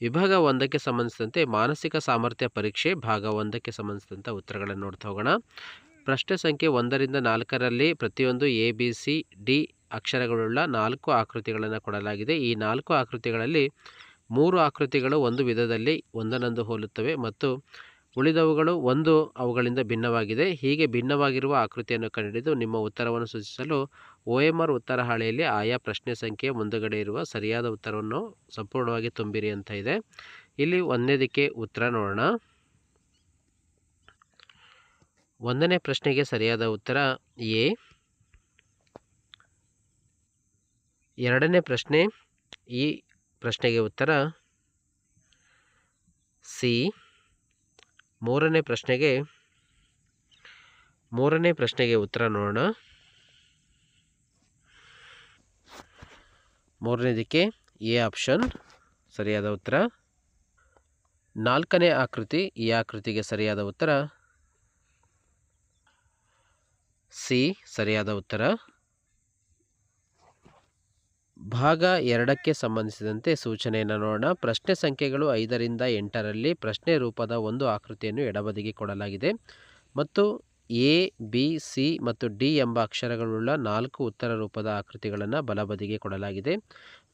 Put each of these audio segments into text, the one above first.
ವಿಭಾಗ ಒಂದಕ್ಕೆ ಸಂಬಂಧಿಸಿದಂತೆ ಮಾನಸಿಕ ಸಾಮರ್ಥ್ಯ ಪರೀಕ್ಷೆ ಭಾಗ ಒಂದಕ್ಕೆ ಸಂಬಂಧಿಸಿದಂಥ ಉತ್ತರಗಳನ್ನು ನೋಡ್ತಾ ಹೋಗೋಣ. ಪ್ರಶ್ನೆ ಸಂಖ್ಯೆ ಒಂದರಿಂದ ನಾಲ್ಕರಲ್ಲಿ ಪ್ರತಿಯೊಂದು ಎ ಬಿ ಸಿ ಡಿ ಅಕ್ಷರಗಳುಳ್ಳ ನಾಲ್ಕು ಆಕೃತಿಗಳನ್ನು ಕೊಡಲಾಗಿದೆ. ಈ ನಾಲ್ಕು ಆಕೃತಿಗಳಲ್ಲಿ ಮೂರು ಆಕೃತಿಗಳು ಒಂದು ವಿಧದಲ್ಲಿ ಒಂದನೊಂದು ಹೋಲುತ್ತವೆ ಮತ್ತು ಉಳಿದವುಗಳು ಒಂದು ಅವುಗಳಿಂದ ಭಿನ್ನವಾಗಿದೆ. ಹೀಗೆ ಭಿನ್ನವಾಗಿರುವ ಆಕೃತಿಯನ್ನು ಕಂಡುಹಿಡಿದು ನಿಮ್ಮ ಉತ್ತರವನ್ನು ಸೂಚಿಸಲು ಒ ಉತ್ತರ ಹಾಳೆಯಲ್ಲಿ ಆಯಾ ಪ್ರಶ್ನೆ ಸಂಖ್ಯೆ ಮುಂದುಗಡೆ ಇರುವ ಸರಿಯಾದ ಉತ್ತರವನ್ನು ಸಂಪೂರ್ಣವಾಗಿ ತುಂಬಿರಿ ಅಂತ ಇದೆ. ಇಲ್ಲಿ ಒಂದನೇದಕ್ಕೆ ಉತ್ತರ ನೋಡೋಣ. ಒಂದನೇ ಪ್ರಶ್ನೆಗೆ ಸರಿಯಾದ ಉತ್ತರ ಎ. ಎರಡನೇ ಪ್ರಶ್ನೆ ಈ ಪ್ರಶ್ನೆಗೆ ಉತ್ತರ ಸಿ. ಮೂರನೇ ಪ್ರಶ್ನೆಗೆ ಮೂರನೇ ಪ್ರಶ್ನೆಗೆ ಉತ್ತರ ನೋಡೋಣ. ಮೂರನೇದಕ್ಕೆ ಎ ಆಪ್ಷನ್, ಸರಿಯಾದ ಉತ್ತರ. ನಾಲ್ಕನೇ ಆಕೃತಿ, ಈ ಆಕೃತಿಗೆ ಸರಿಯಾದ ಉತ್ತರ. ಸಿ, ಸರಿಯಾದ ಉತ್ತರ. ಭಾಗ ಎರಡಕ್ಕೆ ಸಂಬಂಧಿಸಿದಂತೆ ಸೂಚನೆಯನ್ನು ನೋಡೋಣ. ಪ್ರಶ್ನೆ ಸಂಖ್ಯೆಗಳು ಐದರಿಂದ ಎಂಟರಲ್ಲಿ ಪ್ರಶ್ನೆ ರೂಪದ ಒಂದು ಆಕೃತಿಯನ್ನು ಎಡಬದಿಗೆ ಕೊಡಲಾಗಿದೆ. ಮತ್ತು ಎ, ಬಿ, ಸಿ ಮತ್ತು ಡಿ ಎಂಬ ಅಕ್ಷರಗಳುಳ್ಳ ನಾಲ್ಕು ಉತ್ತರ ರೂಪದ ಆಕೃತಿಗಳನ್ನು ಬಲಬದಿಗೆ ಕೊಡಲಾಗಿದೆ.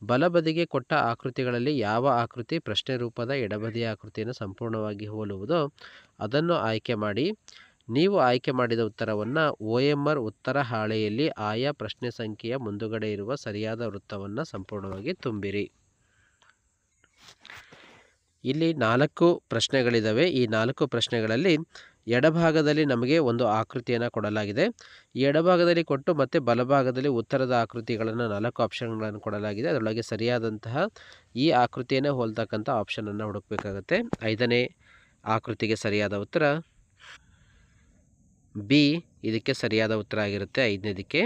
ಬಲಬದಿಗೆ ಕೊಟ್ಟ ಆಕೃತಿಗಳಲ್ಲಿ ಯಾವ ಆಕೃತಿ ಪ್ರಶ್ನೆ ರೂಪದ ಎಡಬದಿಯ ಆಕೃತಿಯನ್ನು ಸಂಪೂರ್ಣವಾಗಿ ಹೋಲುವುದೋ ಅದನ್ನು ಆಯ್ಕೆ ಮಾಡಿ. ನೀವು ಆಯ್ಕೆ ಮಾಡಿದ ಉತ್ತರವನ್ನು ಒ ಎಂ ಆರ್ ಉತ್ತರ ಹಾಳೆಯಲ್ಲಿ ಆಯಾ ಪ್ರಶ್ನೆ ಸಂಖ್ಯೆಯ ಮುಂದುಗಡೆ ಇರುವ ಸರಿಯಾದ ವೃತ್ತವನ್ನು ಸಂಪೂರ್ಣವಾಗಿ ತುಂಬಿರಿ. ಇಲ್ಲಿ ನಾಲ್ಕು ಪ್ರಶ್ನೆಗಳಿದ್ದಾವೆ ಈ ನಾಲ್ಕು ಪ್ರಶ್ನೆಗಳಲ್ಲಿ ಎಡಭಾಗದಲ್ಲಿ ನಮಗೆ ಒಂದು ಆಕೃತಿಯನ್ನು ಕೊಡಲಾಗಿದೆ. ಎಡಭಾಗದಲ್ಲಿ ಕೊಟ್ಟು ಮತ್ತು ಬಲಭಾಗದಲ್ಲಿ ಉತ್ತರದ ಆಕೃತಿಗಳನ್ನು ನಾಲ್ಕು ಆಪ್ಷನ್ಗಳನ್ನು ಕೊಡಲಾಗಿದೆ. ಅದರೊಳಗೆ ಸರಿಯಾದಂತಹ ಈ ಆಕೃತಿಯನ್ನು ಹೋಲ್ತಕ್ಕಂಥ ಆಪ್ಷನನ್ನು ಹುಡುಕಬೇಕಾಗತ್ತೆ. ಐದನೇ ಆಕೃತಿಗೆ ಸರಿಯಾದ ಉತ್ತರ. ಬಿ, ಇದಕ್ಕೆ ಸರಿಯಾದ ಉತ್ತರ ಆಗಿರುತ್ತೆ ಐದನೇದಕ್ಕೆ.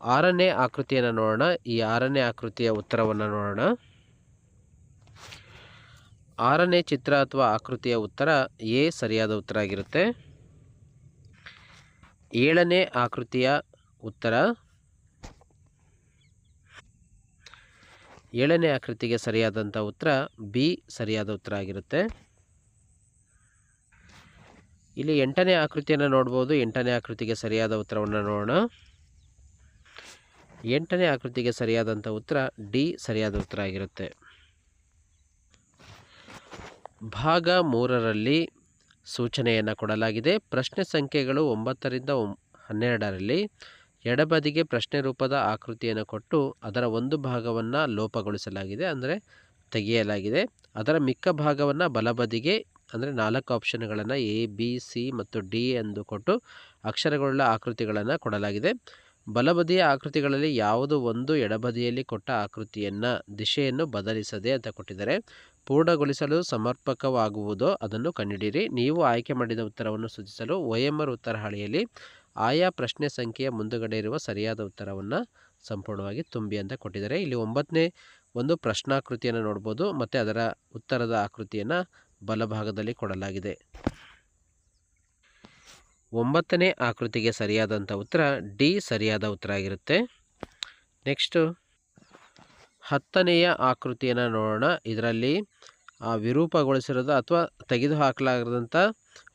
ಆರನೇ ಆಕೃತಿಯನ್ನು ನೋಡೋಣ. ಈ ಆರನೇ ಆಕೃತಿಯ ಉತ್ತರವನ್ನು ನೋಡೋಣ. ಆರನೇ ಚಿತ್ರ ಅಥವಾ ಆಕೃತಿಯ ಉತ್ತರ ಎ ಸರಿಯಾದ ಉತ್ತರ ಆಗಿರುತ್ತೆ. ಏಳನೇ ಆಕೃತಿಯ ಉತ್ತರ. ಏಳನೇ ಆಕೃತಿಗೆ ಸರಿಯಾದಂಥ ಉತ್ತರ ಬಿ ಸರಿಯಾದ ಉತ್ತರ ಆಗಿರುತ್ತೆ. ಇಲ್ಲಿ ಎಂಟನೇ ಆಕೃತಿಯನ್ನು ನೋಡ್ಬೋದು. ಎಂಟನೇ ಆಕೃತಿಗೆ ಸರಿಯಾದ ಉತ್ತರವನ್ನು ನೋಡೋಣ. ಎಂಟನೇ ಆಕೃತಿಗೆ ಸರಿಯಾದಂಥ ಉತ್ತರ ಡಿ ಸರಿಯಾದ ಉತ್ತರ ಆಗಿರುತ್ತೆ. ಭಾಗ ಮೂರರಲ್ಲಿ ಸೂಚನೆಯನ್ನು ಕೊಡಲಾಗಿದೆ. ಪ್ರಶ್ನೆ ಸಂಖ್ಯೆಗಳು ಒಂಬತ್ತರಿಂದ ಹನ್ನೆರಡರಲ್ಲಿ ಎಡಬದಿಗೆ ಪ್ರಶ್ನೆ ರೂಪದ ಆಕೃತಿಯನ್ನು ಕೊಟ್ಟು ಅದರ ಒಂದು ಭಾಗವನ್ನು ಲೋಪಗೊಳಿಸಲಾಗಿದೆ ಅಂದರೆ ತೆಗೆಯಲಾಗಿದೆ. ಅದರ ಮಿಕ್ಕ ಭಾಗವನ್ನು ಬಲಬದಿಗೆ ಅಂದರೆ ನಾಲ್ಕು ಆಪ್ಷನ್ಗಳನ್ನು ಎ, ಬಿ, ಸಿ ಮತ್ತು ಡಿ ಎಂದು ಕೊಟ್ಟು ಅಕ್ಷರಗಳುಳ್ಳ ಆಕೃತಿಗಳನ್ನು ಕೊಡಲಾಗಿದೆ. ಬಲಬದಿಯ ಆಕೃತಿಗಳಲ್ಲಿ ಯಾವುದು ಒಂದು ಎಡಬದಿಯಲ್ಲಿ ಕೊಟ್ಟ ಆಕೃತಿಯನ್ನು, ದಿಶೆಯನ್ನು ಬದಲಿಸದೆ ಅಂತ ಕೊಟ್ಟಿದ್ದಾರೆ. ಪೂರ್ಣಗೊಳಿಸಲು ಸಮರ್ಪಕವಾಗುವುದೋ ಅದನ್ನು ಕಂಡುಹಿಡಿಯಿರಿ. ನೀವು ಆಯ್ಕೆ ಮಾಡಿದ ಉತ್ತರವನ್ನು ಸೂಚಿಸಲು ಒ ಎಂ ಆರ್ ಉತ್ತರ ಹಾಳೆಯಲ್ಲಿ ಆಯಾ ಪ್ರಶ್ನೆ ಸಂಖ್ಯೆಯ ಮುಂದುಗಡೆ ಇರುವ ಸರಿಯಾದ ಉತ್ತರವನ್ನು ಸಂಪೂರ್ಣವಾಗಿ ತುಂಬಿ ಅಂತ ಕೊಟ್ಟಿದ್ದಾರೆ. ಇಲ್ಲಿ ಒಂಬತ್ತನೇ ಒಂದು ಪ್ರಶ್ನಾಕೃತಿಯನ್ನು ನೋಡ್ಬೋದು, ಮತ್ತು ಅದರ ಉತ್ತರದ ಆಕೃತಿಯನ್ನು ಬಲಭಾಗದಲ್ಲಿ ಕೊಡಲಾಗಿದೆ. ಒಂಬತ್ತನೇ ಆಕೃತಿಗೆ ಸರಿಯಾದಂಥ ಉತ್ತರ ಡಿ ಸರಿಯಾದ ಉತ್ತರ ಆಗಿರುತ್ತೆ. ನೆಕ್ಸ್ಟು ಹತ್ತನೆಯ ಆಕೃತಿಯನ್ನು ನೋಡೋಣ. ಇದರಲ್ಲಿ ವಿರೂಪಗೊಳಿಸಿರೋದು ಅಥವಾ ತೆಗೆದು ಹಾಕಲಾಗದಂಥ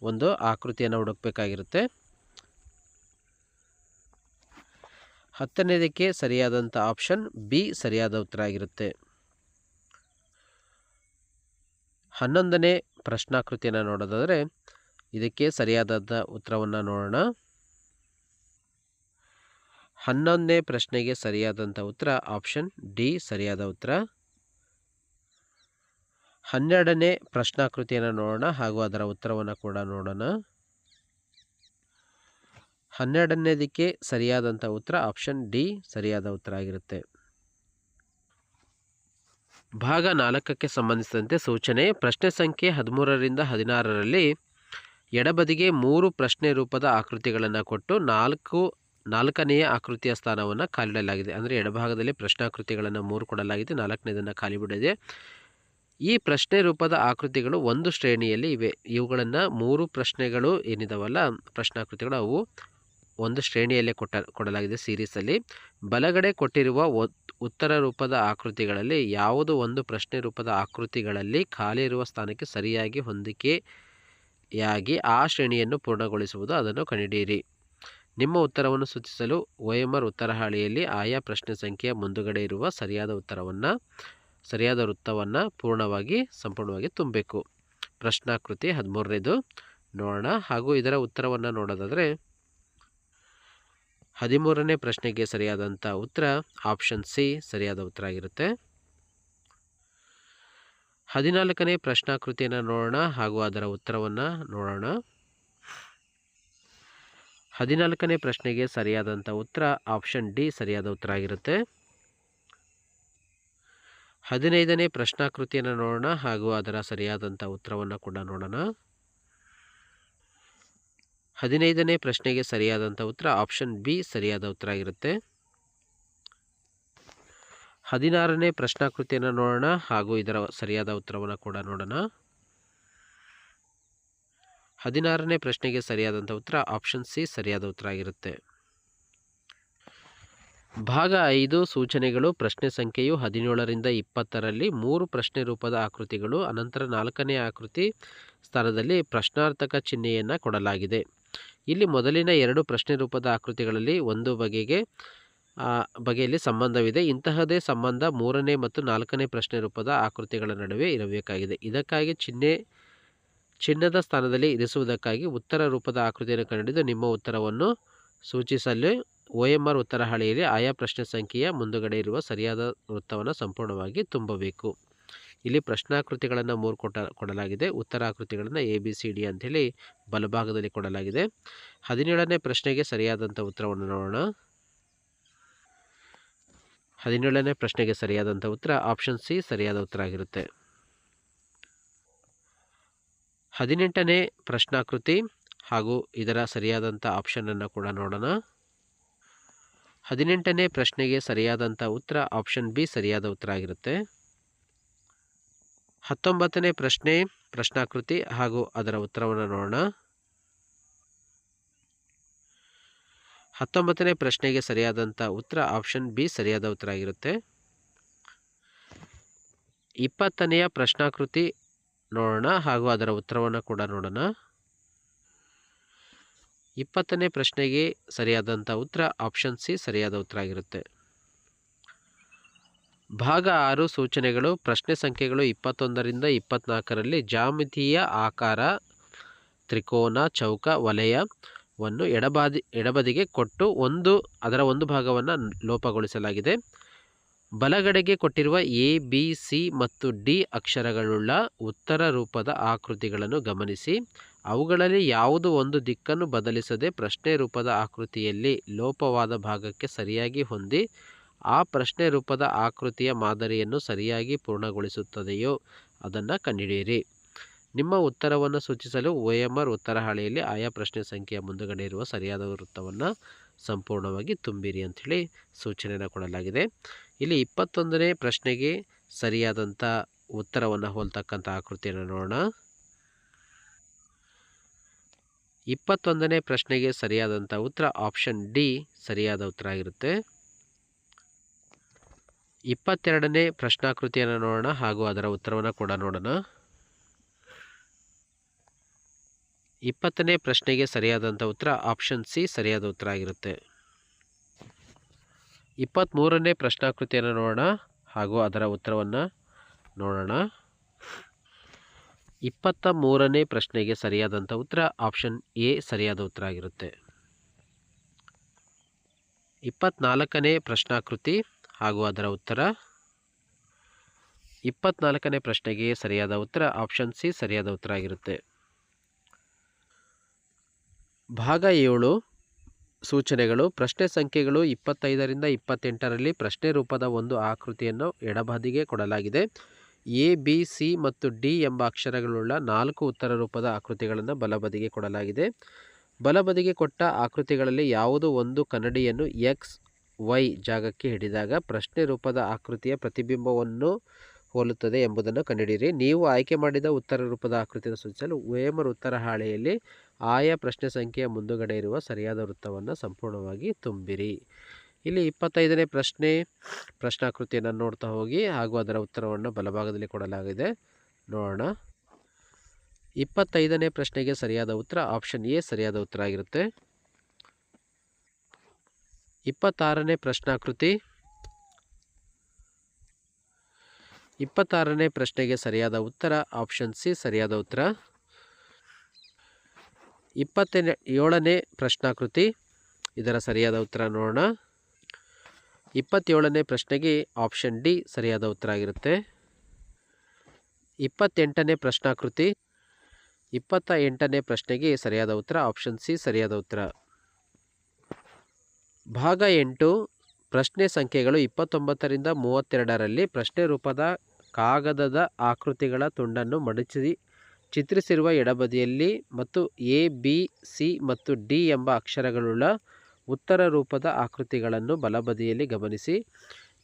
ಒಂದು ಆಕೃತಿಯನ್ನು ಹುಡುಕಬೇಕಾಗಿರುತ್ತೆ. ಹತ್ತನೇದಕ್ಕೆ ಸರಿಯಾದಂಥ ಆಪ್ಷನ್ ಬಿ ಸರಿಯಾದ ಉತ್ತರ ಆಗಿರುತ್ತೆ. ಹನ್ನೊಂದನೇ ಪ್ರಶ್ನಾಕೃತಿಯನ್ನು ನೋಡೋದಾದರೆ, ಇದಕ್ಕೆ ಸರಿಯಾದಂಥ ಉತ್ತರವನ್ನು ನೋಡೋಣ. ಹನ್ನೊಂದನೇ ಪ್ರಶ್ನೆಗೆ ಸರಿಯಾದಂಥ ಉತ್ತರ ಆಪ್ಷನ್ ಡಿ ಸರಿಯಾದ ಉತ್ತರ. ಹನ್ನೆರಡನೇ ಪ್ರಶ್ನಾಕೃತಿಯನ್ನು ನೋಡೋಣ, ಹಾಗೂ ಅದರ ಉತ್ತರವನ್ನು ಕೂಡ ನೋಡೋಣ. ಹನ್ನೆರಡನೇದಕ್ಕೆ ಸರಿಯಾದಂಥ ಉತ್ತರ ಆಪ್ಷನ್ ಡಿ ಸರಿಯಾದ ಉತ್ತರ ಆಗಿರುತ್ತೆ. ಭಾಗ ನಾಲ್ಕಕ್ಕೆ ಸಂಬಂಧಿಸಿದಂತೆ ಸೂಚನೆ, ಪ್ರಶ್ನೆ ಸಂಖ್ಯೆ ಹದಿಮೂರರಿಂದ ಹದಿನಾರರಲ್ಲಿ ಎಡಬದಿಗೆ ಮೂರು ಪ್ರಶ್ನೆ ರೂಪದ ಆಕೃತಿಗಳನ್ನು ಕೊಟ್ಟು ನಾಲ್ಕು ನಾಲ್ಕನೆಯ ಆಕೃತಿಯ ಸ್ಥಾನವನ್ನು ಖಾಲಿಡಲಾಗಿದೆ. ಅಂದರೆ ಎಡಭಾಗದಲ್ಲಿ ಪ್ರಶ್ನಾಕೃತಿಗಳನ್ನು ಮೂರು ಕೊಡಲಾಗಿದೆ, ನಾಲ್ಕನೇದನ್ನು ಖಾಲಿ ಬಿಡದೆ ಈ ಪ್ರಶ್ನೆ ರೂಪದ ಆಕೃತಿಗಳು ಒಂದು ಶ್ರೇಣಿಯಲ್ಲಿ ಇವೆ. ಇವುಗಳನ್ನು ಮೂರು ಪ್ರಶ್ನೆಗಳು ಏನಿದಾವಲ್ಲ, ಪ್ರಶ್ನಾಕೃತಿಗಳು ಅವು ಒಂದು ಶ್ರೇಣಿಯಲ್ಲೇ ಕೊಟ್ಟ, ಕೊಡಲಾಗಿದೆ ಸೀರೀಸಲ್ಲಿ. ಬಲಗಡೆ ಕೊಟ್ಟಿರುವ ಉತ್ತರ ರೂಪದ ಆಕೃತಿಗಳಲ್ಲಿ ಯಾವುದು ಒಂದು ಪ್ರಶ್ನೆ ರೂಪದ ಆಕೃತಿಗಳಲ್ಲಿ ಖಾಲಿ ಇರುವ ಸ್ಥಾನಕ್ಕೆ ಸರಿಯಾಗಿ ಹೊಂದಿಕೆಯಾಗಿ ಆ ಶ್ರೇಣಿಯನ್ನು ಪೂರ್ಣಗೊಳಿಸುವುದು ಅದನ್ನು ಕಂಡುಹಿಡಿಯಿರಿ ನಿಮ್ಮ ಉತ್ತರವನ್ನು ಸೂಚಿಸಲು ಒ ಎಂ ಆರ್ ಉತ್ತರ ಹಾಳೆಯಲ್ಲಿ ಆಯಾ ಪ್ರಶ್ನೆ ಸಂಖ್ಯೆಯ ಮುಂದುಗಡೆ ಇರುವ ಸರಿಯಾದ ಉತ್ತರವನ್ನು, ಸರಿಯಾದ ವೃತ್ತವನ್ನು ಪೂರ್ಣವಾಗಿ, ಸಂಪೂರ್ಣವಾಗಿ ತುಂಬಬೇಕು. ಪ್ರಶ್ನಾಕೃತಿ ಹದಿಮೂರನೇದು. ನೋಡೋಣ. ಹಾಗೂ ಇದರ ಉತ್ತರವನ್ನು ನೋಡೋದಾದರೆ, ಹದಿಮೂರನೇ ಪ್ರಶ್ನೆಗೆ ಸರಿಯಾದಂಥ ಉತ್ತರ ಆಪ್ಷನ್ ಸಿ ಸರಿಯಾದ ಉತ್ತರ ಆಗಿರುತ್ತೆ. ಹದಿನಾಲ್ಕನೇ ಪ್ರಶ್ನಾಕೃತಿಯನ್ನು ನೋಡೋಣ. ಹಾಗೂ ಅದರ ಉತ್ತರವನ್ನು ನೋಡೋಣ. ಹದಿನಾಲ್ಕನೇ ಪ್ರಶ್ನೆಗೆ ಸರಿಯಾದಂಥ ಉತ್ತರ ಆಪ್ಷನ್ ಡಿ ಸರಿಯಾದ ಉತ್ತರ ಆಗಿರುತ್ತೆ. ಹದಿನೈದನೇ ಪ್ರಶ್ನಾಕೃತಿಯನ್ನು ನೋಡೋಣ ಹಾಗೂ ಅದರ ಸರಿಯಾದಂಥ ಉತ್ತರವನ್ನು ಕೂಡ ನೋಡೋಣ. ಹದಿನೈದನೇ ಪ್ರಶ್ನೆಗೆ ಸರಿಯಾದಂಥ ಉತ್ತರ ಆಪ್ಷನ್ ಬಿ ಸರಿಯಾದ ಉತ್ತರ ಆಗಿರುತ್ತೆ. ಹದಿನಾರನೇ ಪ್ರಶ್ನಾಕೃತಿಯನ್ನು ನೋಡೋಣ ಹಾಗೂ ಇದರ ಸರಿಯಾದ ಉತ್ತರವನ್ನು ಕೂಡ ನೋಡೋಣ. ಹದಿನಾರನೇ ಪ್ರಶ್ನೆಗೆ ಸರಿಯಾದಂಥ ಉತ್ತರ ಆಪ್ಷನ್ ಸಿ ಸರಿಯಾದ ಉತ್ತರ ಆಗಿರುತ್ತೆ. ಭಾಗ ಐದು ಸೂಚನೆಗಳು, ಪ್ರಶ್ನೆ ಸಂಖ್ಯೆಯು ಹದಿನೇಳರಿಂದ ಇಪ್ಪತ್ತರಲ್ಲಿ ಮೂರು ಪ್ರಶ್ನೆ ರೂಪದ ಆಕೃತಿಗಳು, ಅನಂತರ ನಾಲ್ಕನೇ ಆಕೃತಿ ಸ್ಥಾನದಲ್ಲಿ ಪ್ರಶ್ನಾರ್ಥಕ ಚಿಹ್ನೆಯನ್ನು ಕೊಡಲಾಗಿದೆ. ಇಲ್ಲಿ ಮೊದಲಿನ ಎರಡು ಪ್ರಶ್ನೆ ರೂಪದ ಆಕೃತಿಗಳಲ್ಲಿ ಒಂದು ಬಗೆಗೆ ಬಗೆಯಲ್ಲಿ ಸಂಬಂಧವಿದೆ. ಇಂತಹದೇ ಸಂಬಂಧ ಮೂರನೇ ಮತ್ತು ನಾಲ್ಕನೇ ಪ್ರಶ್ನೆ ರೂಪದ ಆಕೃತಿಗಳ ನಡುವೆ ಇರಬೇಕಾಗಿದೆ. ಇದಕ್ಕಾಗಿ ಚಿಹ್ನೆ ಚಿಹ್ನದ ಸ್ಥಾನದಲ್ಲಿ ಇರಿಸುವುದಕ್ಕಾಗಿ ಉತ್ತರ ರೂಪದ ಆಕೃತಿಯನ್ನು ಕಂಡುಹಿಡಿದು ನಿಮ್ಮ ಉತ್ತರವನ್ನು ಸೂಚಿಸಲು ಒ ಎಂ ಆರ್ ಉತ್ತರ ಹಾಳೆಯಲ್ಲಿ ಆಯಾ ಪ್ರಶ್ನೆ ಸಂಖ್ಯೆಯ ಮುಂದುಗಡೆ ಇರುವ ಸರಿಯಾದ ವೃತ್ತವನ್ನು ಸಂಪೂರ್ಣವಾಗಿ ತುಂಬಬೇಕು. ಇಲ್ಲಿ ಪ್ರಶ್ನಾಕೃತಿಗಳನ್ನು ಮೂರು ಕೊಟ್ಟ ಕೊಡಲಾಗಿದೆ. ಉತ್ತರಾಕೃತಿಗಳನ್ನು ಎ, ಬಿ, ಸಿ, ಡಿ ಅಂಥೇಳಿ ಬಲಭಾಗದಲ್ಲಿ ಕೊಡಲಾಗಿದೆ. ಹದಿನೇಳನೇ ಪ್ರಶ್ನೆಗೆ ಸರಿಯಾದಂಥ ಉತ್ತರವನ್ನು ನೋಡೋಣ. ಹದಿನೇಳನೇ ಪ್ರಶ್ನೆಗೆ ಸರಿಯಾದಂಥ ಉತ್ತರ ಆಪ್ಷನ್ ಸಿ ಸರಿಯಾದ ಉತ್ತರ ಆಗಿರುತ್ತೆ. ಹದಿನೆಂಟನೇ ಪ್ರಶ್ನಾಕೃತಿ ಹಾಗೂ ಇದರ ಸರಿಯಾದಂಥ ಆಪ್ಷನನ್ನು ಕೂಡ ನೋಡೋಣ. ಹದಿನೆಂಟನೇ ಪ್ರಶ್ನೆಗೆ ಸರಿಯಾದಂಥ ಉತ್ತರ ಆಪ್ಷನ್ ಬಿ ಸರಿಯಾದ ಉತ್ತರ ಆಗಿರುತ್ತೆ. ಹತ್ತೊಂಬತ್ತನೇ ಪ್ರಶ್ನೆ, ಪ್ರಶ್ನಾಕೃತಿ ಹಾಗೂ ಅದರ ಉತ್ತರವನ್ನು ನೋಡೋಣ. ಹತ್ತೊಂಬತ್ತನೇ ಪ್ರಶ್ನೆಗೆ ಸರಿಯಾದಂಥ ಉತ್ತರ ಆಪ್ಷನ್ ಬಿ ಸರಿಯಾದ ಉತ್ತರ ಆಗಿರುತ್ತೆ. ಇಪ್ಪತ್ತನೆಯ ಪ್ರಶ್ನಾಕೃತಿ ನೋಡೋಣ ಹಾಗೂ ಅದರ ಉತ್ತರವನ್ನು ಕೂಡ ನೋಡೋಣ. ಇಪ್ಪತ್ತನೇ ಪ್ರಶ್ನೆಗೆ ಸರಿಯಾದಂಥ ಉತ್ತರ ಆಪ್ಷನ್ ಸಿ ಸರಿಯಾದ ಉತ್ತರ ಆಗಿರುತ್ತೆ. ಭಾಗ ಆರು ಸೂಚನೆಗಳು, ಪ್ರಶ್ನೆ ಸಂಖ್ಯೆಗಳು ಇಪ್ಪತ್ತೊಂದರಿಂದ ಇಪ್ಪತ್ನಾಲ್ಕರಲ್ಲಿ ಜಾಮಿತೀಯ ಆಕಾರ, ತ್ರಿಕೋನ, ಚೌಕ ವಲಯವನ್ನು ಎಡಬಾದಿ, ಎಡಬದಿಗೆ ಕೊಟ್ಟು ಒಂದು, ಅದರ ಒಂದು ಭಾಗವನ್ನು ಲೋಪಗೊಳಿಸಲಾಗಿದೆ. ಬಲಗಡೆಗೆ ಕೊಟ್ಟಿರುವ ಎ, ಬಿ, ಸಿ ಮತ್ತು ಡಿ ಅಕ್ಷರಗಳುಳ್ಳ ಉತ್ತರ ರೂಪದ ಆಕೃತಿಗಳನ್ನು ಗಮನಿಸಿ. ಅವುಗಳಲ್ಲಿ ಯಾವುದು ಒಂದು ದಿಕ್ಕನ್ನು ಬದಲಿಸದೆ ಪ್ರಶ್ನೆ ರೂಪದ ಆಕೃತಿಯಲ್ಲಿ ಲೋಪವಾದ ಭಾಗಕ್ಕೆ ಸರಿಯಾಗಿ ಹೊಂದಿ, ಆ ಪ್ರಶ್ನೆ ರೂಪದ ಆಕೃತಿಯ ಮಾದರಿಯನ್ನು ಸರಿಯಾಗಿ ಪೂರ್ಣಗೊಳಿಸುತ್ತದೆಯೋ ಅದನ್ನು ಕಂಡುಹಿಡಿಯಿರಿ. ನಿಮ್ಮ ಉತ್ತರವನ್ನು ಸೂಚಿಸಲು ಒ ಎಂ ಆರ್ ಉತ್ತರ ಹಾಳೆಯಲ್ಲಿ ಆಯಾ ಪ್ರಶ್ನೆ ಸಂಖ್ಯೆಯ ಮುಂದುಗಡೆ ಇರುವ ಸರಿಯಾದ ವೃತ್ತವನ್ನು ಸಂಪೂರ್ಣವಾಗಿ ತುಂಬಿರಿ ಅಂಥೇಳಿ ಸೂಚನೆಯನ್ನು ಕೊಡಲಾಗಿದೆ. ಇಲ್ಲಿ ಇಪ್ಪತ್ತೊಂದನೇ ಪ್ರಶ್ನೆಗೆ ಸರಿಯಾದಂಥ ಉತ್ತರವನ್ನು ಹೋಲ್ತಕ್ಕಂಥ ಆಕೃತಿಯನ್ನು ನೋಡೋಣ. ಇಪ್ಪತ್ತೊಂದನೇ ಪ್ರಶ್ನೆಗೆ ಸರಿಯಾದಂಥ ಉತ್ತರ ಆಪ್ಷನ್ ಡಿ ಸರಿಯಾದ ಉತ್ತರ ಆಗಿರುತ್ತೆ. ಇಪ್ಪತ್ತೆರಡನೇ ಪ್ರಶ್ನಾಕೃತಿಯನ್ನು ನೋಡೋಣ ಹಾಗೂ ಅದರ ಉತ್ತರವನ್ನು ಕೂಡ ನೋಡೋಣ. ಇಪ್ಪತ್ತನೇ ಪ್ರಶ್ನೆಗೆ ಸರಿಯಾದಂಥ ಉತ್ತರ ಆಪ್ಷನ್ ಸಿ ಸರಿಯಾದ ಉತ್ತರ ಆಗಿರುತ್ತೆ. ಇಪ್ಪತ್ತ್ಮೂರನೇ ಪ್ರಶ್ನಾಕೃತಿಯನ್ನು ನೋಡೋಣ ಹಾಗೂ ಅದರ ಉತ್ತರವನ್ನು ನೋಡೋಣ. ಇಪ್ಪತ್ತ ಮೂರನೇ ಪ್ರಶ್ನೆಗೆ ಸರಿಯಾದಂಥ ಉತ್ತರ ಆಪ್ಷನ್ ಎ ಸರಿಯಾದ ಉತ್ತರ ಆಗಿರುತ್ತೆ. ಇಪ್ಪತ್ನಾಲ್ಕನೇ ಪ್ರಶ್ನಾಕೃತಿ ಹಾಗೂ ಅದರ ಉತ್ತರ. ಇಪ್ಪತ್ನಾಲ್ಕನೇ ಪ್ರಶ್ನೆಗೆ ಸರಿಯಾದ ಉತ್ತರ ಆಪ್ಷನ್ ಸಿ ಸರಿಯಾದ ಉತ್ತರ ಆಗಿರುತ್ತೆ. ಭಾಗ ಏಳು ಸೂಚನೆಗಳು, ಪ್ರಶ್ನೆ ಸಂಖ್ಯೆಗಳು ಇಪ್ಪತ್ತೈದರಿಂದ ಇಪ್ಪತ್ತೆಂಟರಲ್ಲಿ ಪ್ರಶ್ನೆ ರೂಪದ ಒಂದು ಆಕೃತಿಯನ್ನು ಎಡಬದಿಗೆ ಕೊಡಲಾಗಿದೆ. ಎ, ಬಿ, ಸಿ ಮತ್ತು ಡಿ ಎಂಬ ಅಕ್ಷರಗಳುಳ್ಳ ನಾಲ್ಕು ಉತ್ತರ ರೂಪದ ಆಕೃತಿಗಳನ್ನು ಬಲಬದಿಗೆ ಕೊಡಲಾಗಿದೆ. ಬಲಬದಿಗೆ ಕೊಟ್ಟ ಆಕೃತಿಗಳಲ್ಲಿ ಯಾವುದು ಒಂದು ಕನ್ನಡಿಯನ್ನು ಎಕ್ಸ್ ವೈ ಜಾಗಕ್ಕೆ ಹಿಡಿದಾಗ ಪ್ರಶ್ನೆ ರೂಪದ ಆಕೃತಿಯ ಪ್ರತಿಬಿಂಬವನ್ನು ಹೋಲುತ್ತದೆ ಎಂಬುದನ್ನು ಕಂಡುಹಿಡಿಯಿರಿ ನೀವು ಆಯ್ಕೆ ಮಾಡಿದ ಉತ್ತರ ರೂಪದ ಆಕೃತಿಯನ್ನು ಸೂಚಿಸಲು ವೇಮರ್ ಉತ್ತರ ಹಾಳೆಯಲ್ಲಿ ಆಯಾ ಪ್ರಶ್ನೆ ಸಂಖ್ಯೆಯ ಮುಂದುಗಡೆ ಇರುವ ಸರಿಯಾದ ವೃತ್ತವನ್ನು ಸಂಪೂರ್ಣವಾಗಿ ತುಂಬಿರಿ. ಇಲ್ಲಿ ಇಪ್ಪತ್ತೈದನೇ ಪ್ರಶ್ನೆ, ಪ್ರಶ್ನಾಕೃತಿಯನ್ನು ನೋಡ್ತಾ ಹೋಗಿ ಹಾಗೂ ಅದರ ಉತ್ತರವನ್ನು ಬಲಭಾಗದಲ್ಲಿ ಕೊಡಲಾಗಿದೆ. ನೋಡೋಣ. ಇಪ್ಪತ್ತೈದನೇ ಪ್ರಶ್ನೆಗೆ ಸರಿಯಾದ ಉತ್ತರ, ಆಪ್ಷನ್ ಎ ಸರಿಯಾದ ಉತ್ತರ ಆಗಿರುತ್ತೆ. ಇಪ್ಪತ್ತಾರನೇ ಪ್ರಶ್ನಾಕೃತಿ. ಇಪ್ಪತ್ತಾರನೇ ಪ್ರಶ್ನೆಗೆ ಸರಿಯಾದ ಉತ್ತರ, ಆಪ್ಷನ್ ಸಿ ಸರಿಯಾದ ಉತ್ತರ. ಇಪ್ಪತ್ತನೇ, ಏಳನೇ ಪ್ರಶ್ನಾಕೃತಿ. ಇದರ ಸರಿಯಾದ ಉತ್ತರ ನೋಡೋಣ. ಇಪ್ಪತ್ತೇಳನೇ ಪ್ರಶ್ನೆಗೆ ಆಪ್ಷನ್ ಡಿ ಸರಿಯಾದ ಉತ್ತರ ಆಗಿರುತ್ತೆ. ಇಪ್ಪತ್ತೆಂಟನೇ ಪ್ರಶ್ನಾಕೃತಿ. ಇಪ್ಪತ್ತ ಎಂಟನೇ ಪ್ರಶ್ನೆಗೆ ಸರಿಯಾದ ಉತ್ತರ ಆಪ್ಷನ್ ಸಿ ಸರಿಯಾದ ಉತ್ತರ. ಭಾಗ ಎಂಟು, ಪ್ರಶ್ನೆ ಸಂಖ್ಯೆಗಳು ಇಪ್ಪತ್ತೊಂಬತ್ತರಿಂದ ಮೂವತ್ತೆರಡರಲ್ಲಿ ಪ್ರಶ್ನೆ ರೂಪದ ಕಾಗದದ ಆಕೃತಿಗಳ ತುಂಡನ್ನು ಮಡಚಿ ಚಿತ್ರಿಸಿರುವ ಎಡಬದಿಯಲ್ಲಿ ಮತ್ತು ಎ, ಬಿ, ಸಿ ಮತ್ತು ಡಿ ಎಂಬ ಅಕ್ಷರಗಳುಳ್ಳ ಉತ್ತರ ರೂಪದ ಆಕೃತಿಗಳನ್ನು ಬಲಬದಿಯಲ್ಲಿ ಗಮನಿಸಿ.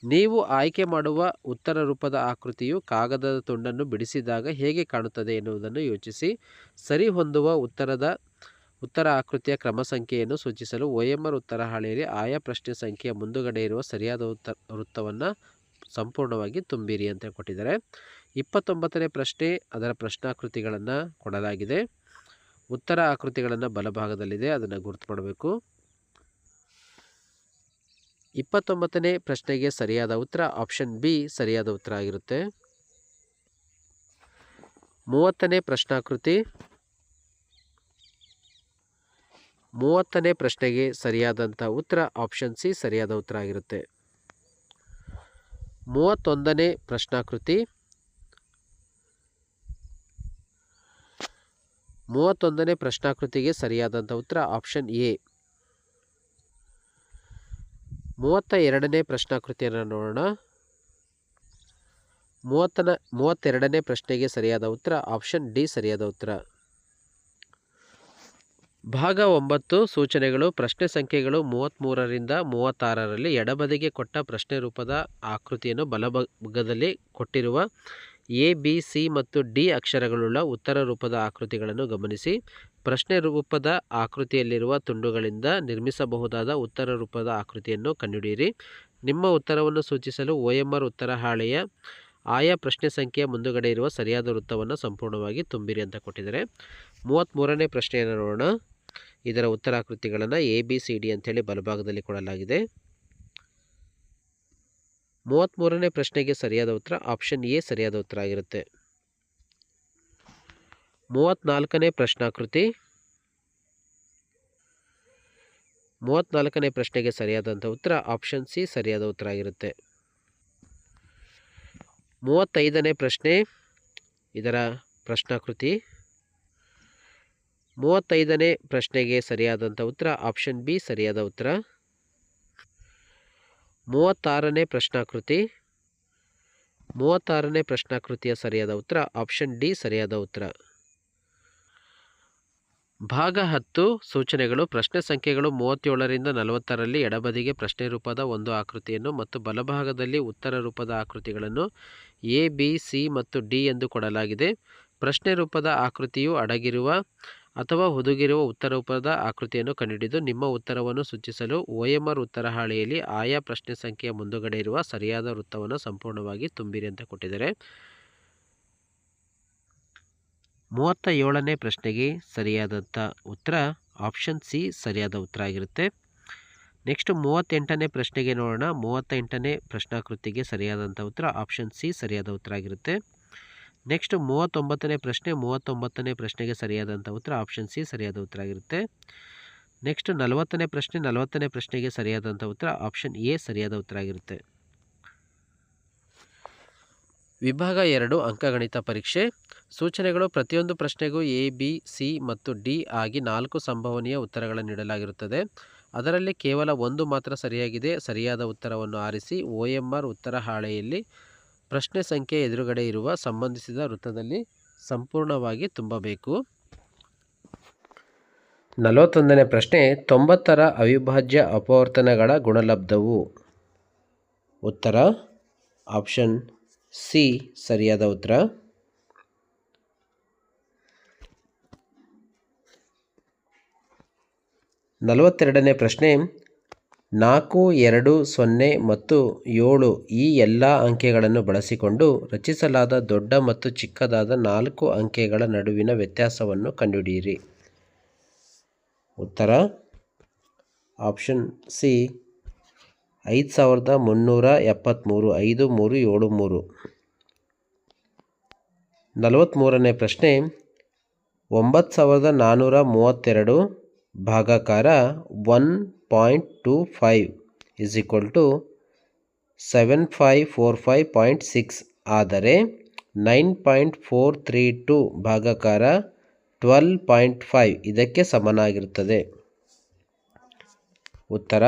ನೀವು ಆಯ್ಕೆ ಮಾಡುವ ಉತ್ತರ ರೂಪದ ಆಕೃತಿಯು ಕಾಗದದ ತುಂಡನ್ನು ಬಿಡಿಸಿದಾಗ ಹೇಗೆ ಕಾಣುತ್ತದೆ ಎನ್ನುವುದನ್ನು ಯೋಚಿಸಿ. ಸರಿ ಹೊಂದುವ ಉತ್ತರದ, ಉತ್ತರ ಆಕೃತಿಯ ಕ್ರಮ ಸಂಖ್ಯೆಯನ್ನು ಸೂಚಿಸಲು ಒ ಉತ್ತರ ಹಾಳೆಯಲ್ಲಿ ಆಯಾ ಪ್ರಶ್ನೆ ಸಂಖ್ಯೆಯ ಮುಂದುಗಡೆ ಇರುವ ಸರಿಯಾದ ಉತ್ತರ ವೃತ್ತವನ್ನು ಸಂಪೂರ್ಣವಾಗಿ ತುಂಬಿರಿ ಅಂತ ಕೊಟ್ಟಿದ್ದಾರೆ. ಇಪ್ಪತ್ತೊಂಬತ್ತನೇ ಪ್ರಶ್ನೆ ಅದರ ಪ್ರಶ್ನಾಕೃತಿಗಳನ್ನು ಕೊಡಲಾಗಿದೆ. ಉತ್ತರ ಆಕೃತಿಗಳನ್ನು ಬಲಭಾಗದಲ್ಲಿದೆ, ಅದನ್ನು ಗುರುತು ಮಾಡಬೇಕು. ಇಪ್ಪತ್ತೊಂಬತ್ತನೇ ಪ್ರಶ್ನೆಗೆ ಸರಿಯಾದ ಉತ್ತರ ಆಪ್ಷನ್ ಬಿ ಸರಿಯಾದ ಉತ್ತರ ಆಗಿರುತ್ತೆ. ಮೂವತ್ತನೇ ಪ್ರಶ್ನಾಕೃತಿ. ಮೂವತ್ತನೇ ಪ್ರಶ್ನೆಗೆ ಸರಿಯಾದಂಥ ಉತ್ತರ ಆಪ್ಷನ್ ಸಿ ಸರಿಯಾದ ಉತ್ತರ ಆಗಿರುತ್ತೆ. ಮೂವತ್ತೊಂದನೇ ಪ್ರಶ್ನಾಕೃತಿ. ಮೂವತ್ತೊಂದನೇ ಪ್ರಶ್ನಾಕೃತಿಗೆ ಸರಿಯಾದಂಥ ಉತ್ತರ ಆಪ್ಷನ್ ಎ. ಮೂವತ್ತ ಎರಡನೇ ಪ್ರಶ್ನಾಕೃತಿಯನ್ನು ನೋಡೋಣ. ಮೂವತ್ತನ, ಮೂವತ್ತೆರಡನೇ ಪ್ರಶ್ನೆಗೆ ಸರಿಯಾದ ಉತ್ತರ ಆಪ್ಷನ್ ಡಿ ಸರಿಯಾದ ಉತ್ತರ. ಭಾಗ ಒಂಬತ್ತು, ಸೂಚನೆಗಳು, ಪ್ರಶ್ನೆ ಸಂಖ್ಯೆಗಳು ಮೂವತ್ತ್ಮೂರರಿಂದ ಮೂವತ್ತಾರರಲ್ಲಿ ಎಡಬದಿಗೆ ಕೊಟ್ಟ ಪ್ರಶ್ನೆ ರೂಪದ ಆಕೃತಿಯನ್ನು ಬಲಭಾಗದಲ್ಲಿ ಕೊಟ್ಟಿರುವ ಎ, ಬಿ, ಸಿ ಮತ್ತು ಡಿ ಅಕ್ಷರಗಳುಳ್ಳ ಉತ್ತರ ರೂಪದ ಆಕೃತಿಗಳನ್ನು ಗಮನಿಸಿ. ಪ್ರಶ್ನೆ ರೂಪದ ಆಕೃತಿಯಲ್ಲಿರುವ ತುಂಡುಗಳಿಂದ ನಿರ್ಮಿಸಬಹುದಾದ ಉತ್ತರ ರೂಪದ ಆಕೃತಿಯನ್ನು ಕಂಡುಹಿಡಿಯಿರಿ. ನಿಮ್ಮ ಉತ್ತರವನ್ನು ಸೂಚಿಸಲು ಒ ಎಂ ಆರ್ ಉತ್ತರ ಹಾಳೆಯ ಆಯಾ ಪ್ರಶ್ನೆ ಸಂಖ್ಯೆಯ ಮುಂದುಗಡೆ ಇರುವ ಸರಿಯಾದ ವೃತ್ತವನ್ನು ಸಂಪೂರ್ಣವಾಗಿ ತುಂಬಿರಿ ಅಂತ ಕೊಟ್ಟಿದ್ದಾರೆ. ಮೂವತ್ತ್ಮೂರನೇ ಪ್ರಶ್ನೆಯನ್ನು ನೋಡೋಣ. ಇದರ ಉತ್ತರಾಕೃತಿಗಳನ್ನು ಎ, ಬಿ, ಸಿ, ಡಿ ಅಂಥೇಳಿ ಬಲಭಾಗದಲ್ಲಿ ಕೊಡಲಾಗಿದೆ. ಮೂವತ್ತ್ಮೂರನೇ ಪ್ರಶ್ನೆಗೆ ಸರಿಯಾದ ಉತ್ತರ ಆಪ್ಷನ್ ಎ ಸರಿಯಾದ ಉತ್ತರ ಆಗಿರುತ್ತೆ. ಮೂವತ್ತ್ನಾಲ್ಕನೇ ಪ್ರಶ್ನಾಕೃತಿ. ಮೂವತ್ತ್ನಾಲ್ಕನೇ ಪ್ರಶ್ನೆಗೆ ಸರಿಯಾದಂಥ ಉತ್ತರ ಆಪ್ಷನ್ ಸಿ ಸರಿಯಾದ ಉತ್ತರ ಆಗಿರುತ್ತೆ. ಮೂವತ್ತೈದನೇ ಪ್ರಶ್ನೆ. ಇದರ ಪ್ರಶ್ನಾಕೃತಿ. ಮೂವತ್ತೈದನೇ ಪ್ರಶ್ನೆಗೆ ಸರಿಯಾದಂಥ ಉತ್ತರ ಆಪ್ಷನ್ ಬಿ ಸರಿಯಾದ ಉತ್ತರ. ಮೂವತ್ತಾರನೇ ಪ್ರಶ್ನಾಕೃತಿ. ಮೂವತ್ತಾರನೇ ಪ್ರಶ್ನಾಕೃತಿಯ ಸರಿಯಾದ ಉತ್ತರ ಆಪ್ಷನ್ ಡಿ ಸರಿಯಾದ ಉತ್ತರ. ಭಾಗ ಹತ್ತು ಸೂಚನೆಗಳು, ಪ್ರಶ್ನೆ ಸಂಖ್ಯೆಗಳು ಮೂವತ್ತೇಳರಿಂದ ನಲವತ್ತರಲ್ಲಿ ಎಡಬದಿಗೆ ಪ್ರಶ್ನೆ ರೂಪದ ಒಂದು ಆಕೃತಿಯನ್ನು ಮತ್ತು ಬಲಭಾಗದಲ್ಲಿ ಉತ್ತರ ರೂಪದ ಆಕೃತಿಗಳನ್ನು ಎ, ಬಿ, ಸಿ ಮತ್ತು ಡಿ ಎಂದು ಕೊಡಲಾಗಿದೆ. ಪ್ರಶ್ನೆ ರೂಪದ ಆಕೃತಿಯು ಅಡಗಿರುವ ಅಥವಾ ಹುದುಗಿರುವ ಉತ್ತರರೂಪದ ಆಕೃತಿಯನ್ನು ಕಂಡುಹಿಡಿದು ನಿಮ್ಮ ಉತ್ತರವನ್ನು ಸೂಚಿಸಲು ಒ ಎಂ ಆರ್ ಉತ್ತರ ಹಾಳೆಯಲ್ಲಿ ಆಯಾ ಪ್ರಶ್ನೆ ಸಂಖ್ಯೆಯ ಮುಂದುಗಡೆ ಇರುವ ಸರಿಯಾದ ವೃತ್ತವನ್ನು ಸಂಪೂರ್ಣವಾಗಿ ತುಂಬಿರಿ ಅಂತ ಕೊಟ್ಟಿದ್ದಾರೆ. ಮೂವತ್ತ ಏಳನೇ ಪ್ರಶ್ನೆಗೆ ಸರಿಯಾದಂಥ ಉತ್ತರ ಆಪ್ಷನ್ ಸಿ ಸರಿಯಾದ ಉತ್ತರ ಆಗಿರುತ್ತೆ. ನೆಕ್ಸ್ಟ್ ಮೂವತ್ತೆಂಟನೇ ಪ್ರಶ್ನೆಗೆ ನೋಡೋಣ. ಮೂವತ್ತೆಂಟನೇ ಪ್ರಶ್ನಾಕೃತಿಗೆ ಸರಿಯಾದಂಥ ಉತ್ತರ ಆಪ್ಷನ್ ಸಿ ಸರಿಯಾದ ಉತ್ತರ ಆಗಿರುತ್ತೆ. ನೆಕ್ಸ್ಟ್ ಮೂವತ್ತೊಂಬತ್ತನೇ ಪ್ರಶ್ನೆ, ಮೂವತ್ತೊಂಬತ್ತನೇ ಪ್ರಶ್ನೆಗೆ ಸರಿಯಾದಂಥ ಉತ್ತರ ಆಪ್ಷನ್ ಸಿ ಸರಿಯಾದ ಉತ್ತರ ಆಗಿರುತ್ತೆ. ನೆಕ್ಸ್ಟ್ ನಲವತ್ತನೇ ಪ್ರಶ್ನೆ, ನಲವತ್ತನೇ ಪ್ರಶ್ನೆಗೆ ಸರಿಯಾದಂಥ ಉತ್ತರ ಆಪ್ಷನ್ ಎ ಸರಿಯಾದ ಉತ್ತರ ಆಗಿರುತ್ತೆ. ವಿಭಾಗ ಎರಡು, ಅಂಕಗಣಿತ ಪರೀಕ್ಷೆ. ಸೂಚನೆಗಳು ಪ್ರತಿಯೊಂದು ಪ್ರಶ್ನೆಗೂ ಎ ಬಿ ಸಿ ಮತ್ತು ಡಿ ಆಗಿ ನಾಲ್ಕು ಸಂಭವನೀಯ ಉತ್ತರಗಳನ್ನು ನೀಡಲಾಗಿರುತ್ತದೆ. ಅದರಲ್ಲಿ ಕೇವಲ ಒಂದು ಮಾತ್ರ ಸರಿಯಾಗಿದೆ. ಸರಿಯಾದ ಉತ್ತರವನ್ನು ಆರಿಸಿ ಒ ಎಂ ಆರ್ ಉತ್ತರ ಹಾಳೆಯಲ್ಲಿ ಪ್ರಶ್ನೆ ಸಂಖ್ಯೆ ಎದುರುಗಡೆ ಇರುವ ಸಂಬಂಧಿಸಿದ ವೃತ್ತದಲ್ಲಿ ಸಂಪೂರ್ಣವಾಗಿ ತುಂಬಬೇಕು. ನಲವತ್ತೊಂದನೇ ಪ್ರಶ್ನೆ, ತೊಂಬತ್ತರ ಅವಿಭಾಜ್ಯ ಅಪವರ್ತನಗಳ ಗುಣಲಬ್ಧವು? ಉತ್ತರ, ಆಪ್ಷನ್ ಸಿ, ಸರಿಯಾದ ಉತ್ತರ. ನಲವತ್ತೆರಡನೇ ಪ್ರಶ್ನೆ ನಾಲ್ಕು, ಎರಡು, ಸೊನ್ನೆ ಮತ್ತು ಏಳು ಈ ಎಲ್ಲ ಅಂಕೆಗಳನ್ನು ಬಳಸಿಕೊಂಡು ರಚಿಸಲಾದ ದೊಡ್ಡ ಮತ್ತು ಚಿಕ್ಕದಾದ ನಾಲ್ಕು ಅಂಕೆಗಳ ನಡುವಿನ ವ್ಯತ್ಯಾಸವನ್ನು ಕಂಡುಹಿಡಿಯಿರಿ. ಉತ್ತರ. ಆಪ್ಷನ್ ಸಿ, ಐದು ಸಾವಿರದ ಮುನ್ನೂರ ಎಪ್ಪತ್ತ್ಮೂರು ಐದು ಮೂರು ಏಳು ಮೂರು. ನಲವತ್ತ್ಮೂರನೇ ಪ್ರಶ್ನೆ, ಒಂಬತ್ತು ಸಾವಿರದ ನಾನ್ನೂರ ಮೂವತ್ತೆರಡು ಭಾಗಾಕಾರ one point two five is equal to seven five four five point six ಆದರೆ nine point four three two ಭಾಗಕಾರ twelve point five ಇದಕ್ಕೆ ಸಮನಾಗಿರುತ್ತದೆ. ಉತ್ತರ.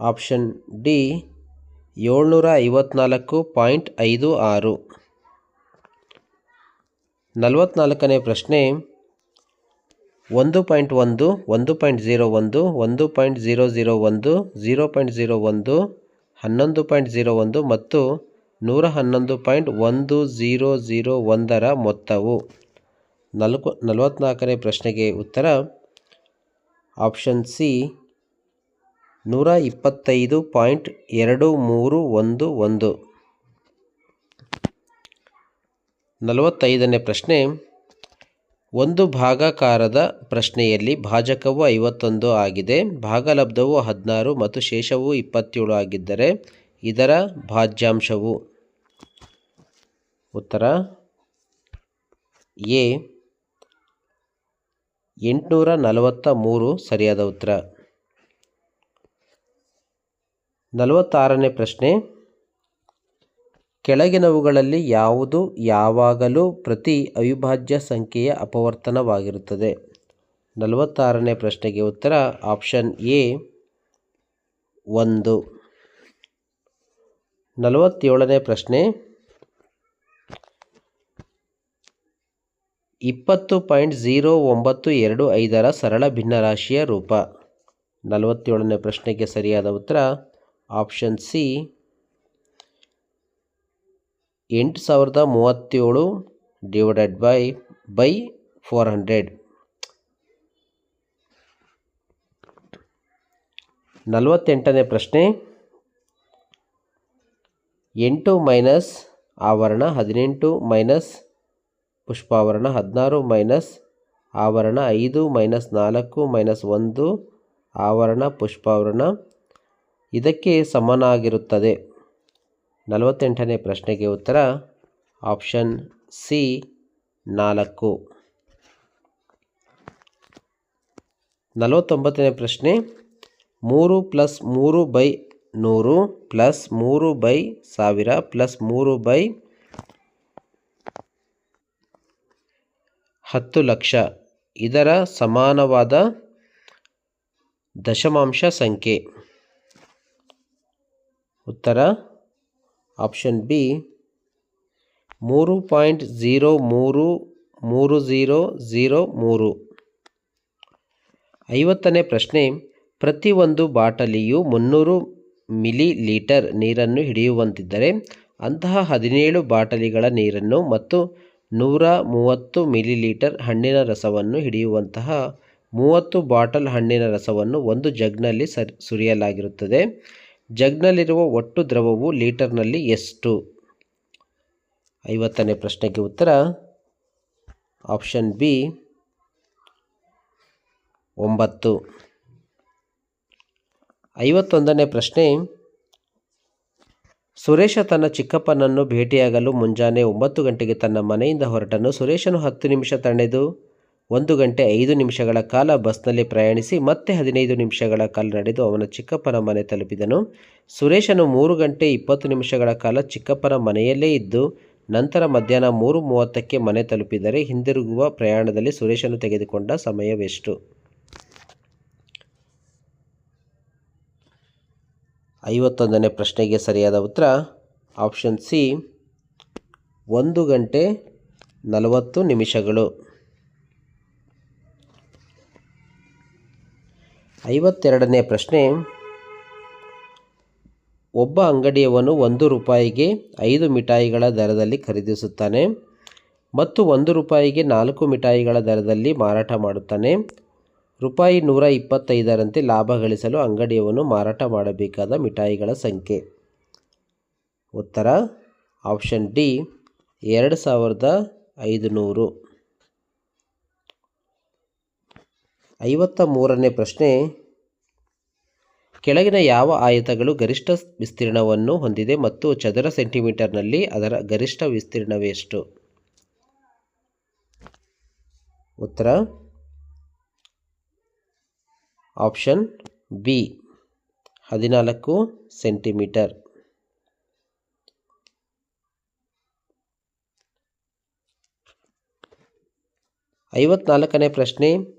ಆಪ್ಷನ್ ಡಿ ಏಳ್ನೂರ ಐವತ್ನಾಲ್ಕು ಪಾಯಿಂಟ್ ಐದು ಆರು. ನಲವತ್ನಾಲ್ಕನೇ ಪ್ರಶ್ನೆ ಒಂದು ಪಾಯಿಂಟ್ ಒಂದು ಒಂದು ಪಾಯಿಂಟ್ ಝೀರೋ ಒಂದು ಒಂದು ಪಾಯಿಂಟ್ ಝೀರೋ ಝೀರೋ ಒಂದು ಝೀರೋ ಪಾಯಿಂಟ್ ಝೀರೋ ಒಂದು, ಹನ್ನೊಂದು ಪಾಯಿಂಟ್ ಝೀರೋ ಒಂದು ಮತ್ತು ನೂರ ಹನ್ನೊಂದು ಪಾಯಿಂಟ್ ಒಂದು ಝೀರೋ ಝೀರೋ ಒಂದರ ಮೊತ್ತವು. ನಾಲ್ಕು, ನಲವತ್ನಾಲ್ಕನೇ ಪ್ರಶ್ನೆಗೆ ಉತ್ತರ. ಆಪ್ಷನ್ ಸಿ, ನೂರ ಇಪ್ಪತ್ತೈದು ಪಾಯಿಂಟ್ ಎರಡು ಮೂರು ಒಂದು ಒಂದು. ನಲವತ್ತೈದನೇ ಪ್ರಶ್ನೆ ಒಂದು ಭಾಗಾಕಾರದ ಪ್ರಶ್ನೆಯಲ್ಲಿ ಭಾಜಕವು ಐವತ್ತೊಂದು ಆಗಿದೆ, ಭಾಗಲಬ್ಧವು ಹದಿನಾರು ಮತ್ತು ಶೇಷವು ಇಪ್ಪತ್ತೇಳು ಆಗಿದ್ದರೆ ಇದರ ಭಾಜ್ಯಾಂಶವು ಉತ್ತರ ಎ, ಎಂಟುನೂರ ನಲವತ್ತ ಮೂರು ಸರಿಯಾದ ಉತ್ತರ. ನಲವತ್ತಾರನೇ ಪ್ರಶ್ನೆ ಕೆಳಗಿನವುಗಳಲ್ಲಿ ಯಾವುದು ಯಾವಾಗಲೂ ಪ್ರತಿ ಅವಿಭಾಜ್ಯ ಸಂಖ್ಯೆಯ ಅಪವರ್ತನವಾಗಿರುತ್ತದೆ. ನಲವತ್ತಾರನೇ ಪ್ರಶ್ನೆಗೆ ಉತ್ತರ, ಆಪ್ಷನ್ ಎ, ಒಂದು. ನಲವತ್ತೇಳನೇ ಪ್ರಶ್ನೆ, ಇಪ್ಪತ್ತು ಪಾಯಿಂಟ್ ಝೀರೋ ಒಂಬತ್ತು ಎರಡು ಐದರ ಸರಳ ಭಿನ್ನರಾಶಿಯ ರೂಪ. ನಲವತ್ತೇಳನೇ ಪ್ರಶ್ನೆಗೆ ಸರಿಯಾದ ಉತ್ತರ, ಆಪ್ಷನ್ ಸಿ ಎಂಟು ಸಾವಿರದ ಮೂವತ್ತೇಳು divided by by four hundred. ನಲವತ್ತೆಂಟನೇ ಪ್ರಶ್ನೆ. ಎಂಟು ಮೈನಸ್ ಆವರಣ ಹದಿನೆಂಟು ಮೈನಸ್ ಪುಷ್ಪಾವರಣ ಹದಿನಾರು ಮೈನಸ್ ಆವರಣ ಐದು ಮೈನಸ್ ನಾಲ್ಕು ಮೈನಸ್ ಒಂದು ಆವರಣ ಪುಷ್ಪಾವರಣ ಇದಕ್ಕೆ ಸಮನಾಗಿರುತ್ತದೆ. ನಲವತ್ತೆಂಟನೇ ಪ್ರಶ್ನೆಗೆ ಉತ್ತರ ಆಪ್ಷನ್ ಸಿ ನಾಲ್ಕು. ನಲವತ್ತೊಂಬತ್ತನೇ ಪ್ರಶ್ನೆ, ಮೂರು ಪ್ಲಸ್ ಮೂರು ಬೈ ನೂರು ಪ್ಲಸ್ ಮೂರು ಬೈ ಸಾವಿರ ಪ್ಲಸ್ ಮೂರು ಬೈ ಹತ್ತು ಲಕ್ಷ. ಇದರ ಸಮಾನವಾದ ದಶಮಾಂಶ ಸಂಖ್ಯೆ. ಉತ್ತರ ಆಪ್ಷನ್ ಬಿ ಮೂರು ಪಾಯಿಂಟ್ ಝೀರೋ ಮೂರು ಮೂರು ಝೀರೋ ಝೀರೋ ಮೂರು. ಐವತ್ತನೇ ಪ್ರಶ್ನೆ, ಪ್ರತಿಯೊಂದು ಬಾಟಲಿಯು ಮುನ್ನೂರು ಮಿಲಿ ಲೀಟರ್ ನೀರನ್ನು ಹಿಡಿಯುವಂತಿದ್ದರೆ ಅಂತಹ ಹದಿನೇಳು ಬಾಟಲಿಗಳ ನೀರನ್ನು ಮತ್ತು ನೂರ ಮೂವತ್ತು ಮಿಲಿ ಲೀಟರ್ ಹಣ್ಣಿನ ರಸವನ್ನು ಹಿಡಿಯುವಂತಹ ಮೂವತ್ತು ಬಾಟಲ್ ಹಣ್ಣಿನ ರಸವನ್ನು ಒಂದು ಜಗ್ನಲ್ಲಿ ಸರ್ ಸುರಿಯಲಾಗಿರುತ್ತದೆ. ಜಗ್ನಲ್ಲಿರುವ ಒಟ್ಟು ದ್ರವವು ಲೀಟರ್ನಲ್ಲಿ ಎಷ್ಟು? ಐವತ್ತನೇ ಪ್ರಶ್ನೆಗೆ ಉತ್ತರ, ಆಪ್ಷನ್ ಬಿ, ಒಂಬತ್ತು. ಐವತ್ತೊಂದನೇ ಪ್ರಶ್ನೆ, ಸುರೇಶ ತನ್ನ ಚಿಕ್ಕಪ್ಪನನ್ನು ಭೇಟಿಯಾಗಲು ಮುಂಜಾನೆ ಒಂಬತ್ತು ಗಂಟೆಗೆ ತನ್ನ ಮನೆಯಿಂದ ಹೊರಟನು. ಸುರೇಶನು ಹತ್ತು ನಿಮಿಷ ತಣ್ಣೆದು ಒಂದು ಗಂಟೆ ಐದು ನಿಮಿಷಗಳ ಕಾಲ ಬಸ್ನಲ್ಲಿ ಪ್ರಯಾಣಿಸಿ ಮತ್ತೆ ಹದಿನೈದು ನಿಮಿಷಗಳ ಕಾಲ ನಡೆದು ಅವನ ಚಿಕ್ಕಪ್ಪನ ಮನೆ ತಲುಪಿದನು. ಸುರೇಶನು ಮೂರು ಗಂಟೆ ಇಪ್ಪತ್ತು ನಿಮಿಷಗಳ ಕಾಲ ಚಿಕ್ಕಪ್ಪನ ಮನೆಯಲ್ಲೇ ಇದ್ದು, ನಂತರ ಮಧ್ಯಾಹ್ನ ಮೂರು ಮೂವತ್ತಕ್ಕೆ ಮನೆ ತಲುಪಿದರೆ ಹಿಂದಿರುಗುವ ಪ್ರಯಾಣದಲ್ಲಿ ಸುರೇಶನು ತೆಗೆದುಕೊಂಡ ಸಮಯವೆಷ್ಟು? ಐವತ್ತೊಂದನೇ ಪ್ರಶ್ನೆಗೆ ಸರಿಯಾದ ಉತ್ತರ, ಆಪ್ಷನ್ ಸಿ, ಒಂದು ಗಂಟೆ ನಲವತ್ತು ನಿಮಿಷಗಳು. ಐವತ್ತೆರಡನೇ ಪ್ರಶ್ನೆ. ಒಬ್ಬ ಅಂಗಡಿಯವನು ಒಂದು ರೂಪಾಯಿಗೆ ಐದು ಮಿಠಾಯಿಗಳ ದರದಲ್ಲಿ ಖರೀದಿಸುತ್ತಾನೆ ಮತ್ತು ಒಂದು ರೂಪಾಯಿಗೆ ನಾಲ್ಕು ಮಿಠಾಯಿಗಳ ದರದಲ್ಲಿ ಮಾರಾಟ ಮಾಡುತ್ತಾನೆ. ರೂಪಾಯಿ ನೂರ ಇಪ್ಪತ್ತೈದರಂತೆ ಲಾಭ ಗಳಿಸಲು ಅಂಗಡಿಯವನು ಮಾರಾಟ ಮಾಡಬೇಕಾದ ಮಿಠಾಯಿಗಳ ಸಂಖ್ಯೆ. ಉತ್ತರ, ಆಪ್ಷನ್ ಡಿ, ಎರಡು ಸಾವಿರದ ಐದುನೂರು. ಐವತ್ತ ಮೂರನೇ ಪ್ರಶ್ನೆ. ಕೆಳಗಿನ ಯಾವ ಆಯತಗಳು ಗರಿಷ್ಠ ವಿಸ್ತೀರ್ಣವನ್ನು ಹೊಂದಿದೆ ಮತ್ತು ಚದರ ಸೆಂಟಿಮೀಟರ್ನಲ್ಲಿ ಅದರ ಗರಿಷ್ಠ ವಿಸ್ತೀರ್ಣವೆಷ್ಟು? ಉತ್ತರ. ಆಪ್ಷನ್ ಬಿ, ಹದಿನಾಲ್ಕು ಸೆಂಟಿಮೀಟರ್. ಐವತ್ನಾಲ್ಕನೇ ಪ್ರಶ್ನೆ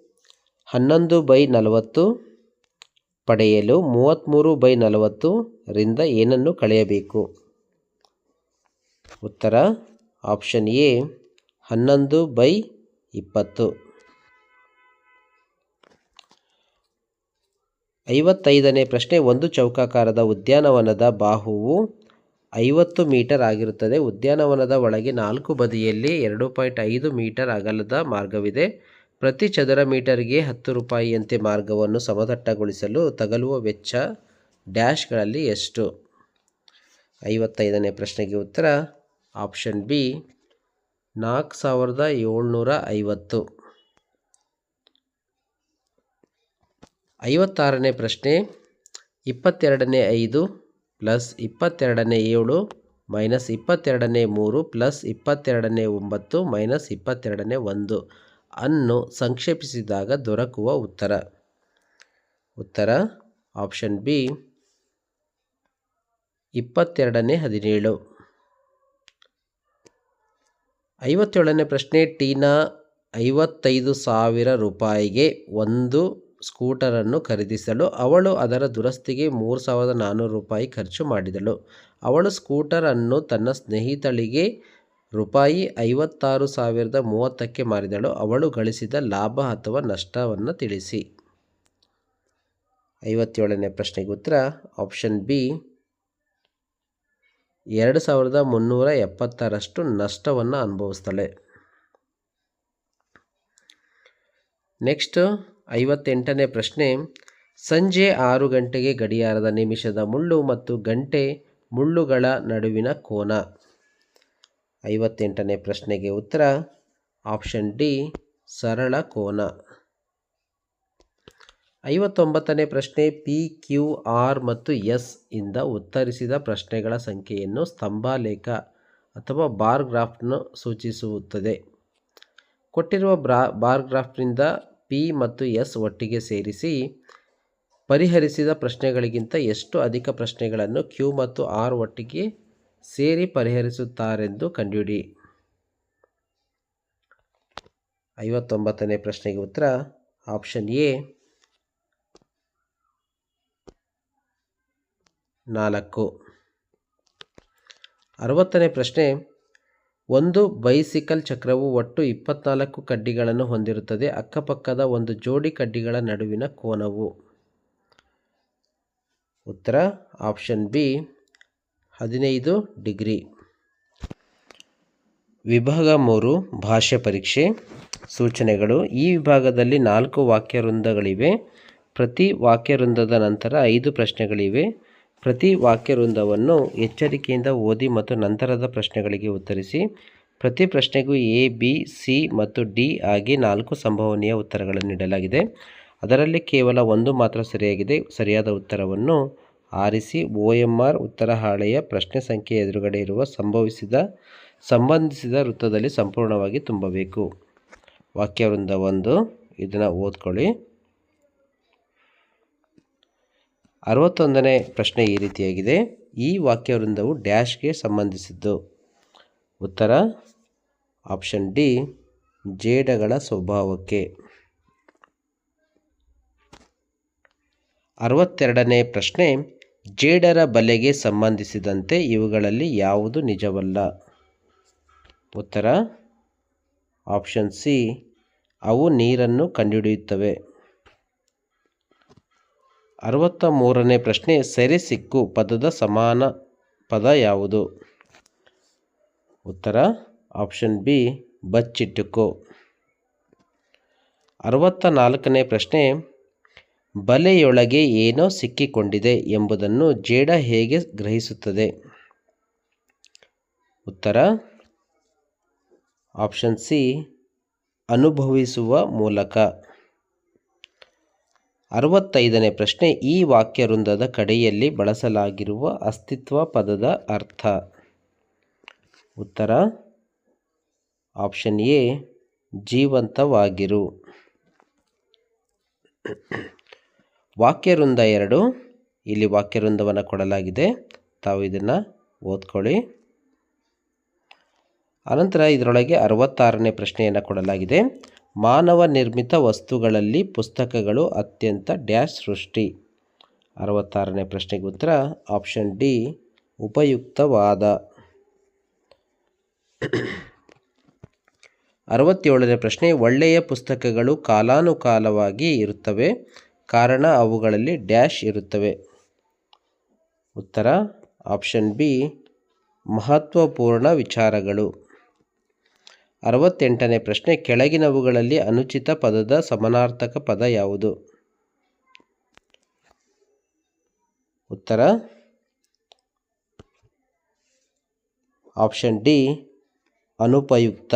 ಹನ್ನೊಂದು ಬೈ ನಲವತ್ತು ಪಡೆಯಲು ಮೂವತ್ತ್ಮೂರು ಬೈ ನಲವತ್ತು ರಿಂದ ಏನನ್ನು ಕಳೆಯಬೇಕು? ಉತ್ತರ, ಆಪ್ಷನ್ ಎ, ಹನ್ನೊಂದು ಬೈ ಇಪ್ಪತ್ತು. ಐವತ್ತೈದನೇ ಪ್ರಶ್ನೆ, ಒಂದು ಚೌಕಾಕಾರದ ಉದ್ಯಾನವನದ ಬಾಹುವು ಐವತ್ತು ಮೀಟರ್ ಆಗಿರುತ್ತದೆ. ಉದ್ಯಾನವನದ ಒಳಗೆ ನಾಲ್ಕು ಬದಿಯಲ್ಲಿ ಎರಡು ಪಾಯಿಂಟ್ ಐದು ಮೀಟರ್ ಅಗಲದ ಮಾರ್ಗವಿದೆ. ಪ್ರತಿ ಚದರ ಮೀಟರ್ಗೆ ಹತ್ತು ರೂಪಾಯಿಯಂತೆ ಮಾರ್ಗವನ್ನು ಸಮತಟ್ಟಗೊಳಿಸಲು ತಗಲುವ ವೆಚ್ಚ ಡ್ಯಾಶ್ಗಳಲ್ಲಿ ಎಷ್ಟು? ಐವತ್ತೈದನೇ ಪ್ರಶ್ನೆಗೆ ಉತ್ತರ, ಆಪ್ಷನ್ ಬಿ, ನಾಲ್ಕು ಸಾವಿರದ ಏಳ್ನೂರ ಐವತ್ತು. ಐವತ್ತಾರನೇ ಪ್ರಶ್ನೆ, ಇಪ್ಪತ್ತೆರಡನೇ ಐದು ಪ್ಲಸ್ ಇಪ್ಪತ್ತೆರಡನೇ ಏಳು ಮೈನಸ್ ಇಪ್ಪತ್ತೆರಡನೇ ಮೂರು ಪ್ಲಸ್ ಇಪ್ಪತ್ತೆರಡನೇ ಒಂಬತ್ತು ಮೈನಸ್ ಇಪ್ಪತ್ತೆರಡನೇ ಒಂದು. ಅನ್ನು ಸಂಕ್ಷೇಪಿಸಿದಾಗ ದೊರಕುವ ಉತ್ತರ. ಉತ್ತರ, ಆಪ್ಷನ್ ಬಿ, ಇಪ್ಪತ್ತೆರಡನೇ ಹದಿನೇಳು. ಐವತ್ತೇಳನೇ ಪ್ರಶ್ನೆ, ಟೀನಾ ಐವತ್ತೈದು ಸಾವಿರ ರೂಪಾಯಿಗೆ ಒಂದು ಸ್ಕೂಟರನ್ನು ಖರೀದಿಸಲು ಅವಳು ಅದರ ದುರಸ್ತಿಗೆ ಮೂರು ಸಾವಿರದ ನಾನ್ನೂರು ರೂಪಾಯಿ ಖರ್ಚು ಮಾಡಿದಳು. ಅವಳು ಸ್ಕೂಟರನ್ನು ತನ್ನ ಸ್ನೇಹಿತಳಿಗೆ ರೂಪಾಯಿ ಐವತ್ತಾರು ಸಾವಿರದ ಮೂವತ್ತಕ್ಕೆ ಮಾರಿದಳು. ಅವಳು ಗಳಿಸಿದ ಲಾಭ ಅಥವಾ ನಷ್ಟವನ್ನು ತಿಳಿಸಿ. ಐವತ್ತೇಳನೇ ಪ್ರಶ್ನೆಗೆ ಉತ್ತರ. ಆಪ್ಷನ್ ಬಿ, ಎರಡು ಸಾವಿರದ ಮುನ್ನೂರ ಎಪ್ಪತ್ತರಷ್ಟು ನಷ್ಟವನ್ನು ಅನುಭವಿಸ್ತಾಳೆ. ನೆಕ್ಸ್ಟ್, ಐವತ್ತೆಂಟನೇ ಪ್ರಶ್ನೆ. ಸಂಜೆ ಆರು ಗಂಟೆಗೆ ಗಡಿಯಾರದ ನಿಮಿಷದ ಮುಳ್ಳು ಮತ್ತು ಗಂಟೆ ಮುಳ್ಳುಗಳ ನಡುವಿನ ಕೋನ. ಐವತ್ತೆಂಟನೇ ಪ್ರಶ್ನೆಗೆ ಉತ್ತರ ಆಪ್ಷನ್ ಡಿ, ಸರಳ ಕೋನ. ಐವತ್ತೊಂಬತ್ತನೇ ಪ್ರಶ್ನೆ ಪಿ, ಕ್ಯೂ, ಆರ್ ಮತ್ತು ಎಸ್ ಇಂದ ಉತ್ತರಿಸಿದ ಪ್ರಶ್ನೆಗಳ ಸಂಖ್ಯೆಯನ್ನು ಸ್ತಂಭಾಲೇಖ ಅಥವಾ ಬಾರ್ ಸೂಚಿಸುತ್ತದೆ. ಕೊಟ್ಟಿರುವ ಬ್ರಾ, ಬಾರ್ ಗ್ರಾಫ್ನಿಂದ ಪಿ ಮತ್ತು ಎಸ್ ಒಟ್ಟಿಗೆ ಸೇರಿಸಿ ಪರಿಹರಿಸಿದ ಪ್ರಶ್ನೆಗಳಿಗಿಂತ ಎಷ್ಟು ಅಧಿಕ ಪ್ರಶ್ನೆಗಳನ್ನು ಕ್ಯೂ ಮತ್ತು ಆರ್ ಒಟ್ಟಿಗೆ ಸೇರಿ ಪರಿಹರಿಸುತ್ತಾರೆಂದು ಕಂಡುಹಿಡಿ. ಐವತ್ತೊಂಬತ್ತನೇ ಪ್ರಶ್ನೆಗೆ ಉತ್ತರ, ಆಪ್ಷನ್ ಎ, ನಾಲ್ಕು. ಅರವತ್ತನೇ ಪ್ರಶ್ನೆ, ಒಂದು ಬೈಸಿಕಲ್ ಚಕ್ರವು ಒಟ್ಟು ಇಪ್ಪತ್ನಾಲ್ಕು ಕಡ್ಡಿಗಳನ್ನು ಹೊಂದಿರುತ್ತದೆ, ಅಕ್ಕಪಕ್ಕದ ಒಂದು ಜೋಡಿ ಕಡ್ಡಿಗಳ ನಡುವಿನ ಕೋನವು. ಉತ್ತರ, ಆಪ್ಷನ್ ಬಿ ಹದಿನೈದು ಡಿಗ್ರಿ. ವಿಭಾಗ ಮೂರು, ಭಾಷೆ ಪರೀಕ್ಷೆ. ಸೂಚನೆಗಳು. ಈ ವಿಭಾಗದಲ್ಲಿ ನಾಲ್ಕು ವಾಕ್ಯವೃಂದಗಳಿವೆ. ಪ್ರತಿ ವಾಕ್ಯವೃಂದದ ನಂತರ ಐದು ಪ್ರಶ್ನೆಗಳಿವೆ. ಪ್ರತಿ ವಾಕ್ಯವೃಂದವನ್ನು ಎಚ್ಚರಿಕೆಯಿಂದ ಓದಿ ಮತ್ತು ನಂತರದ ಪ್ರಶ್ನೆಗಳಿಗೆ ಉತ್ತರಿಸಿ. ಪ್ರತಿ ಪ್ರಶ್ನೆಗೂ ಎ, ಬಿ, ಸಿ ಮತ್ತು ಡಿ ಆಗಿ ನಾಲ್ಕು ಸಂಭವನೀಯ ಉತ್ತರಗಳನ್ನು ನೀಡಲಾಗಿದೆ. ಅದರಲ್ಲಿ ಕೇವಲ ಒಂದು ಮಾತ್ರ ಸರಿಯಾಗಿದೆ. ಸರಿಯಾದ ಉತ್ತರವನ್ನು ಆರಿಸಿ ಒ ಎಂ ಆರ್ ಉತ್ತರ ಹಾಳೆಯ ಪ್ರಶ್ನೆ ಸಂಖ್ಯೆ ಎದುರುಗಡೆ ಇರುವ ಸಂಭವಿಸಿದ, ಸಂಬಂಧಿಸಿದ ವೃತ್ತದಲ್ಲಿ ಸಂಪೂರ್ಣವಾಗಿ ತುಂಬಬೇಕು. ವಾಕ್ಯವೃಂದ ಒಂದು. ಇದನ್ನು ಓದ್ಕೊಳ್ಳಿ. ಅರವತ್ತೊಂದನೇ ಪ್ರಶ್ನೆ ಈ ರೀತಿಯಾಗಿದೆ. ಈ ವಾಕ್ಯವೃಂದವು ಡ್ಯಾಶ್ಗೆ ಸಂಬಂಧಿಸಿದ್ದು. ಉತ್ತರ, ಆಪ್ಷನ್ ಡಿ, ಜೇಡಗಳ ಸ್ವಭಾವಕ್ಕೆ. ಅರವತ್ತೆರಡನೇ ಪ್ರಶ್ನೆ ಜೇಡರ ಬಲೆಗೆ ಸಂಬಂಧಿಸಿದಂತೆ ಇವುಗಳಲ್ಲಿ ಯಾವುದು ನಿಜವಲ್ಲ? ಉತ್ತರ. ಆಪ್ಷನ್ ಸಿ, ಅವು ನೀರನ್ನು ಕಂಡುಹಿಡಿಯುತ್ತವೆ. ಅರವತ್ತ ಮೂರನೇ ಪ್ರಶ್ನೆ, ಸೆರೆ ಸಿಕ್ಕು ಪದದ ಸಮಾನ ಪದ ಯಾವುದು? ಉತ್ತರ. ಆಪ್ಷನ್ ಬಿ, ಬಚ್ಚಿಟ್ಟುಕೋ. ಅರವತ್ತ ನಾಲ್ಕನೇ ಪ್ರಶ್ನೆ ಬಲೆಯೊಳಗೆ ಏನೋ ಸಿಕ್ಕಿಕೊಂಡಿದೆ ಎಂಬುದನ್ನು ಜೇಡ ಹೇಗೆ ಗ್ರಹಿಸುತ್ತದೆ? ಉತ್ತರ. ಆಪ್ಷನ್ ಸಿ, ಅನುಭವಿಸುವ ಮೂಲಕ. ಅರವತ್ತೈದನೇ ಪ್ರಶ್ನೆ, ಈ ವಾಕ್ಯವೃಂದದ ಕಡೆಯಲ್ಲಿ ಬಳಸಲಾಗಿರುವ ಅಸ್ತಿತ್ವ ಪದದ ಅರ್ಥ. ಉತ್ತರ. Option A, ಜೀವಂತವಾಗಿರು. ವಾಕ್ಯವೃಂದ ಎರಡು. ಇಲ್ಲಿ ವಾಕ್ಯವೃಂದವನ್ನು ಕೊಡಲಾಗಿದೆ. ತಾವು ಇದನ್ನು ಓದ್ಕೊಳ್ಳಿ. ಅನಂತರ ಇದರೊಳಗೆ ಅರವತ್ತಾರನೇ ಪ್ರಶ್ನೆಯನ್ನು ಕೊಡಲಾಗಿದೆ. ಮಾನವ ನಿರ್ಮಿತ ವಸ್ತುಗಳಲ್ಲಿ ಪುಸ್ತಕಗಳು ಅತ್ಯಂತ ಡ್ಯಾಶ್ ಸೃಷ್ಟಿ. ಅರವತ್ತಾರನೇ ಪ್ರಶ್ನೆಗೆ ಉತ್ತರ ಆಪ್ಷನ್ ಡಿ, ಉಪಯುಕ್ತವಾದ. ಅರವತ್ತೇಳನೇ ಪ್ರಶ್ನೆ, ಒಳ್ಳೆಯ ಪುಸ್ತಕಗಳು ಕಾಲಾನುಕಾಲವಾಗಿ ಇರುತ್ತವೆ. ಕಾರಣ ಅವುಗಳಲ್ಲಿ ಡ್ಯಾಶ್ ಇರುತ್ತವೆ. ಉತ್ತರ, ಆಪ್ಷನ್ ಬಿ, ಮಹತ್ವಪೂರ್ಣ ವಿಚಾರಗಳು. ಅರವತ್ತೆಂಟನೇ ಪ್ರಶ್ನೆ, ಕೆಳಗಿನವುಗಳಲ್ಲಿ ಅನುಚಿತ ಪದದ ಸಮನಾರ್ಥಕ ಪದ ಯಾವುದು? ಉತ್ತರ, ಆಪ್ಷನ್ ಡಿ, ಅನುಪಯುಕ್ತ.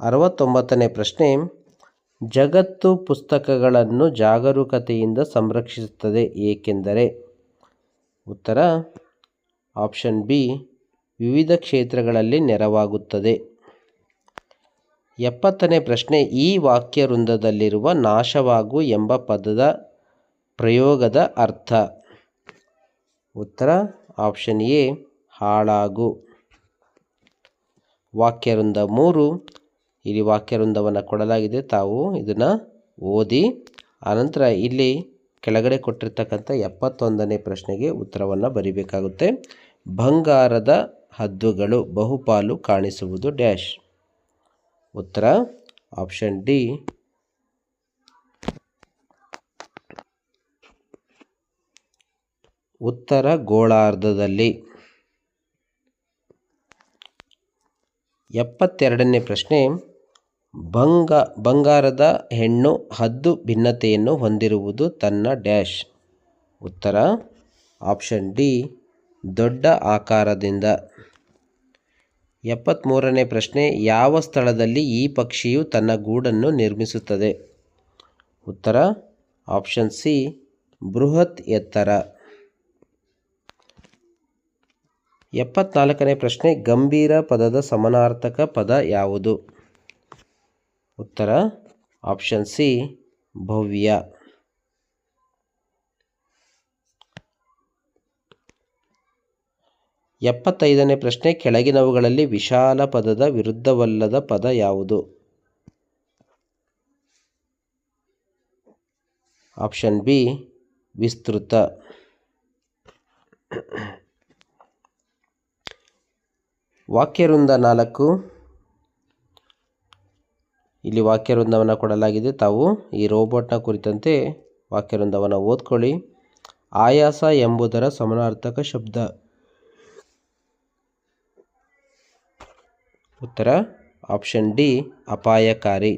ಅರವತ್ತೊಂಬತ್ತನೇ ಪ್ರಶ್ನೆ, ಜಗತ್ತು ಪುಸ್ತಕಗಳನ್ನು ಜಾಗರೂಕತೆಯಿಂದ ಸಂರಕ್ಷಿಸುತ್ತದೆ ಏಕೆಂದರೆ, ಉತ್ತರ, ಆಪ್ಷನ್ ಬಿ, ವಿವಿಧ ಕ್ಷೇತ್ರಗಳಲ್ಲಿ ನೆರವಾಗುತ್ತದೆ. ಎಪ್ಪತ್ತನೇ ಪ್ರಶ್ನೆ, ಈ ವಾಕ್ಯ ವೃಂದದಲ್ಲಿರುವ ನಾಶವಾಗು ಎಂಬ ಪದದ ಪ್ರಯೋಗದ ಅರ್ಥ. ಉತ್ತರ, ಆಪ್ಷನ್ ಎ, ಹಾಳಾಗು. ವಾಕ್ಯವೃಂದ ಮೂರು ಇಲ್ಲಿ ವಾಕ್ಯವೃಂದವನ್ನು ಕೊಡಲಾಗಿದೆ. ತಾವು ಇದನ್ನು ಓದಿ ಆನಂತರ ಇಲ್ಲಿ ಕೆಳಗಡೆ ಕೊಟ್ಟಿರ್ತಕ್ಕಂಥ ಎಪ್ಪತ್ತೊಂದನೇ ಪ್ರಶ್ನೆಗೆ ಉತ್ತರವನ್ನು ಬರಿಬೇಕಾಗುತ್ತೆ. ಬಂಗಾರದ ಹದ್ದುಗಳು ಬಹುಪಾಲು ಕಾಣಿಸುವುದು ಡ್ಯಾಶ್. ಉತ್ತರ, ಆಪ್ಷನ್ ಡಿ. ಉತ್ತರ ಗೋಳಾರ್ಧದಲ್ಲಿ ಎಪ್ಪತ್ತೆರಡನೇ ಪ್ರಶ್ನೆ ಬಂಗ ಬಂಗಾರದ ಹೆಣ್ಣು ಹದ್ದು ಭಿನ್ನತೆಯನ್ನು ಹೊಂದಿರುವುದು ತನ್ನ ಡ್ಯಾಶ್. ಉತ್ತರ, ಆಪ್ಷನ್ ಡಿ, ದೊಡ್ಡ ಆಕಾರದಿಂದ. ಎಪ್ಪತ್ತ್ಮೂರನೇ ಪ್ರಶ್ನೆ, ಯಾವ ಸ್ಥಳದಲ್ಲಿ ಈ ಪಕ್ಷಿಯು ತನ್ನ ಗೂಡನ್ನು ನಿರ್ಮಿಸುತ್ತದೆ? ಉತ್ತರ, ಆಪ್ಷನ್ ಸಿ, ಬೃಹತ್ ಎತ್ತರ. ಎಪ್ಪತ್ನಾಲ್ಕನೇ ಪ್ರಶ್ನೆ, ಗಂಭೀರ ಪದದ ಸಮಾನಾರ್ಥಕ ಪದ ಯಾವುದು? ಉತ್ತರ ಆಪ್ಷನ್ ಸಿ, ಭವ್ಯ. ಎಪ್ಪತ್ತೈದನೇ ಪ್ರಶ್ನೆ, ಕೆಳಗಿನವುಗಳಲ್ಲಿ ವಿಶಾಲ ಪದದ ವಿರುದ್ಧವಲ್ಲದ ಪದ ಯಾವುದು? ಆಪ್ಷನ್ ಬಿ, ವಿಸ್ತೃತ. ವಾಕ್ಯವೃಂದ ನಾಲ್ಕು ಇಲ್ಲಿ ವಾಕ್ಯವೃಂದವನ್ನು ಕೊಡಲಾಗಿದೆ. ತಾವು ಈ ರೋಬೋಟ್ನ ಕುರಿತಂತೆ ವಾಕ್ಯವೃಂದವನ್ನು ಓದ್ಕೊಳ್ಳಿ. ಆಯಾಸ ಎಂಬುದರ ಸಮಾನಾರ್ಥಕ ಶಬ್ದ. ಉತ್ತರ, ಆಪ್ಷನ್ ಡಿ, ಅಪಾಯಕಾರಿ.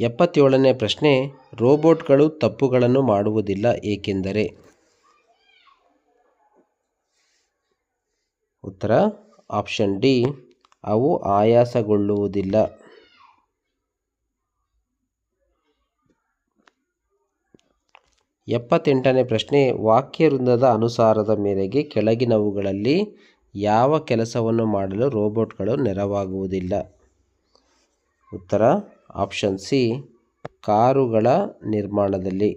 ಎಪ್ಪತ್ತೇಳನೇ ಪ್ರಶ್ನೆ, ರೋಬೋಟ್ಗಳು ತಪ್ಪುಗಳನ್ನು ಮಾಡುವುದಿಲ್ಲ ಏಕೆಂದರೆ ಉತ್ತರ ಆಪ್ಷನ್ ಡಿ ಅವು ಆಯಾಸಗೊಳ್ಳುವುದಿಲ್ಲ. ಎಪ್ಪತ್ತೆಂಟನೇ ಪ್ರಶ್ನೆ ವಾಕ್ಯವೃಂದದ ಅನುಸಾರದ ಮೇರೆಗೆ ಕೆಳಗಿನವುಗಳಲ್ಲಿ ಯಾವ ಕೆಲಸವನ್ನು ಮಾಡಲು ರೋಬೋಟ್ಗಳು ನೆರವಾಗುವುದಿಲ್ಲ? ಉತ್ತರ ಆಪ್ಷನ್ ಸಿ ಕಾರುಗಳ ನಿರ್ಮಾಣದಲ್ಲಿ.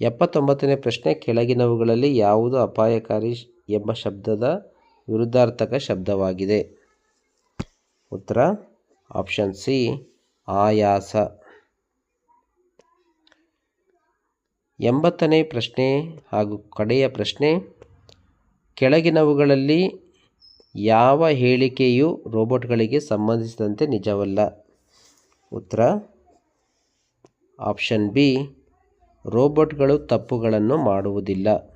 ಎಪ್ಪತ್ತೊಂಬತ್ತನೇ ಪ್ರಶ್ನೆ, ಕೆಳಗಿನವುಗಳಲ್ಲಿ ಯಾವುದು ಅಪಾಯಕಾರಿ? ಎಂಬ ಶಬ್ದದ ವಿರುದ್ಧಾರ್ಥಕ ಶಬ್ದವಾಗಿದೆ. ಉತ್ತರ, ಆಪ್ಷನ್ ಸಿ, ಆಯಾಸ. ಎಂಬತ್ತನೇ ಪ್ರಶ್ನೆ ಹಾಗೂ ಕಡೆಯ ಪ್ರಶ್ನೆ, ಕೆಳಗಿನವುಗಳಲ್ಲಿ ಯಾವ ಹೇಳಿಕೆಯು ರೋಬೋಟ್ಗಳಿಗೆ ಸಂಬಂಧಿಸಿದಂತೆ ನಿಜವಲ್ಲ? ಉತ್ತರ, ಆಪ್ಷನ್ ಬಿ, ರೋಬೋಟ್ಗಳು ತಪ್ಪುಗಳನ್ನು ಮಾಡುವುದಿಲ್ಲ.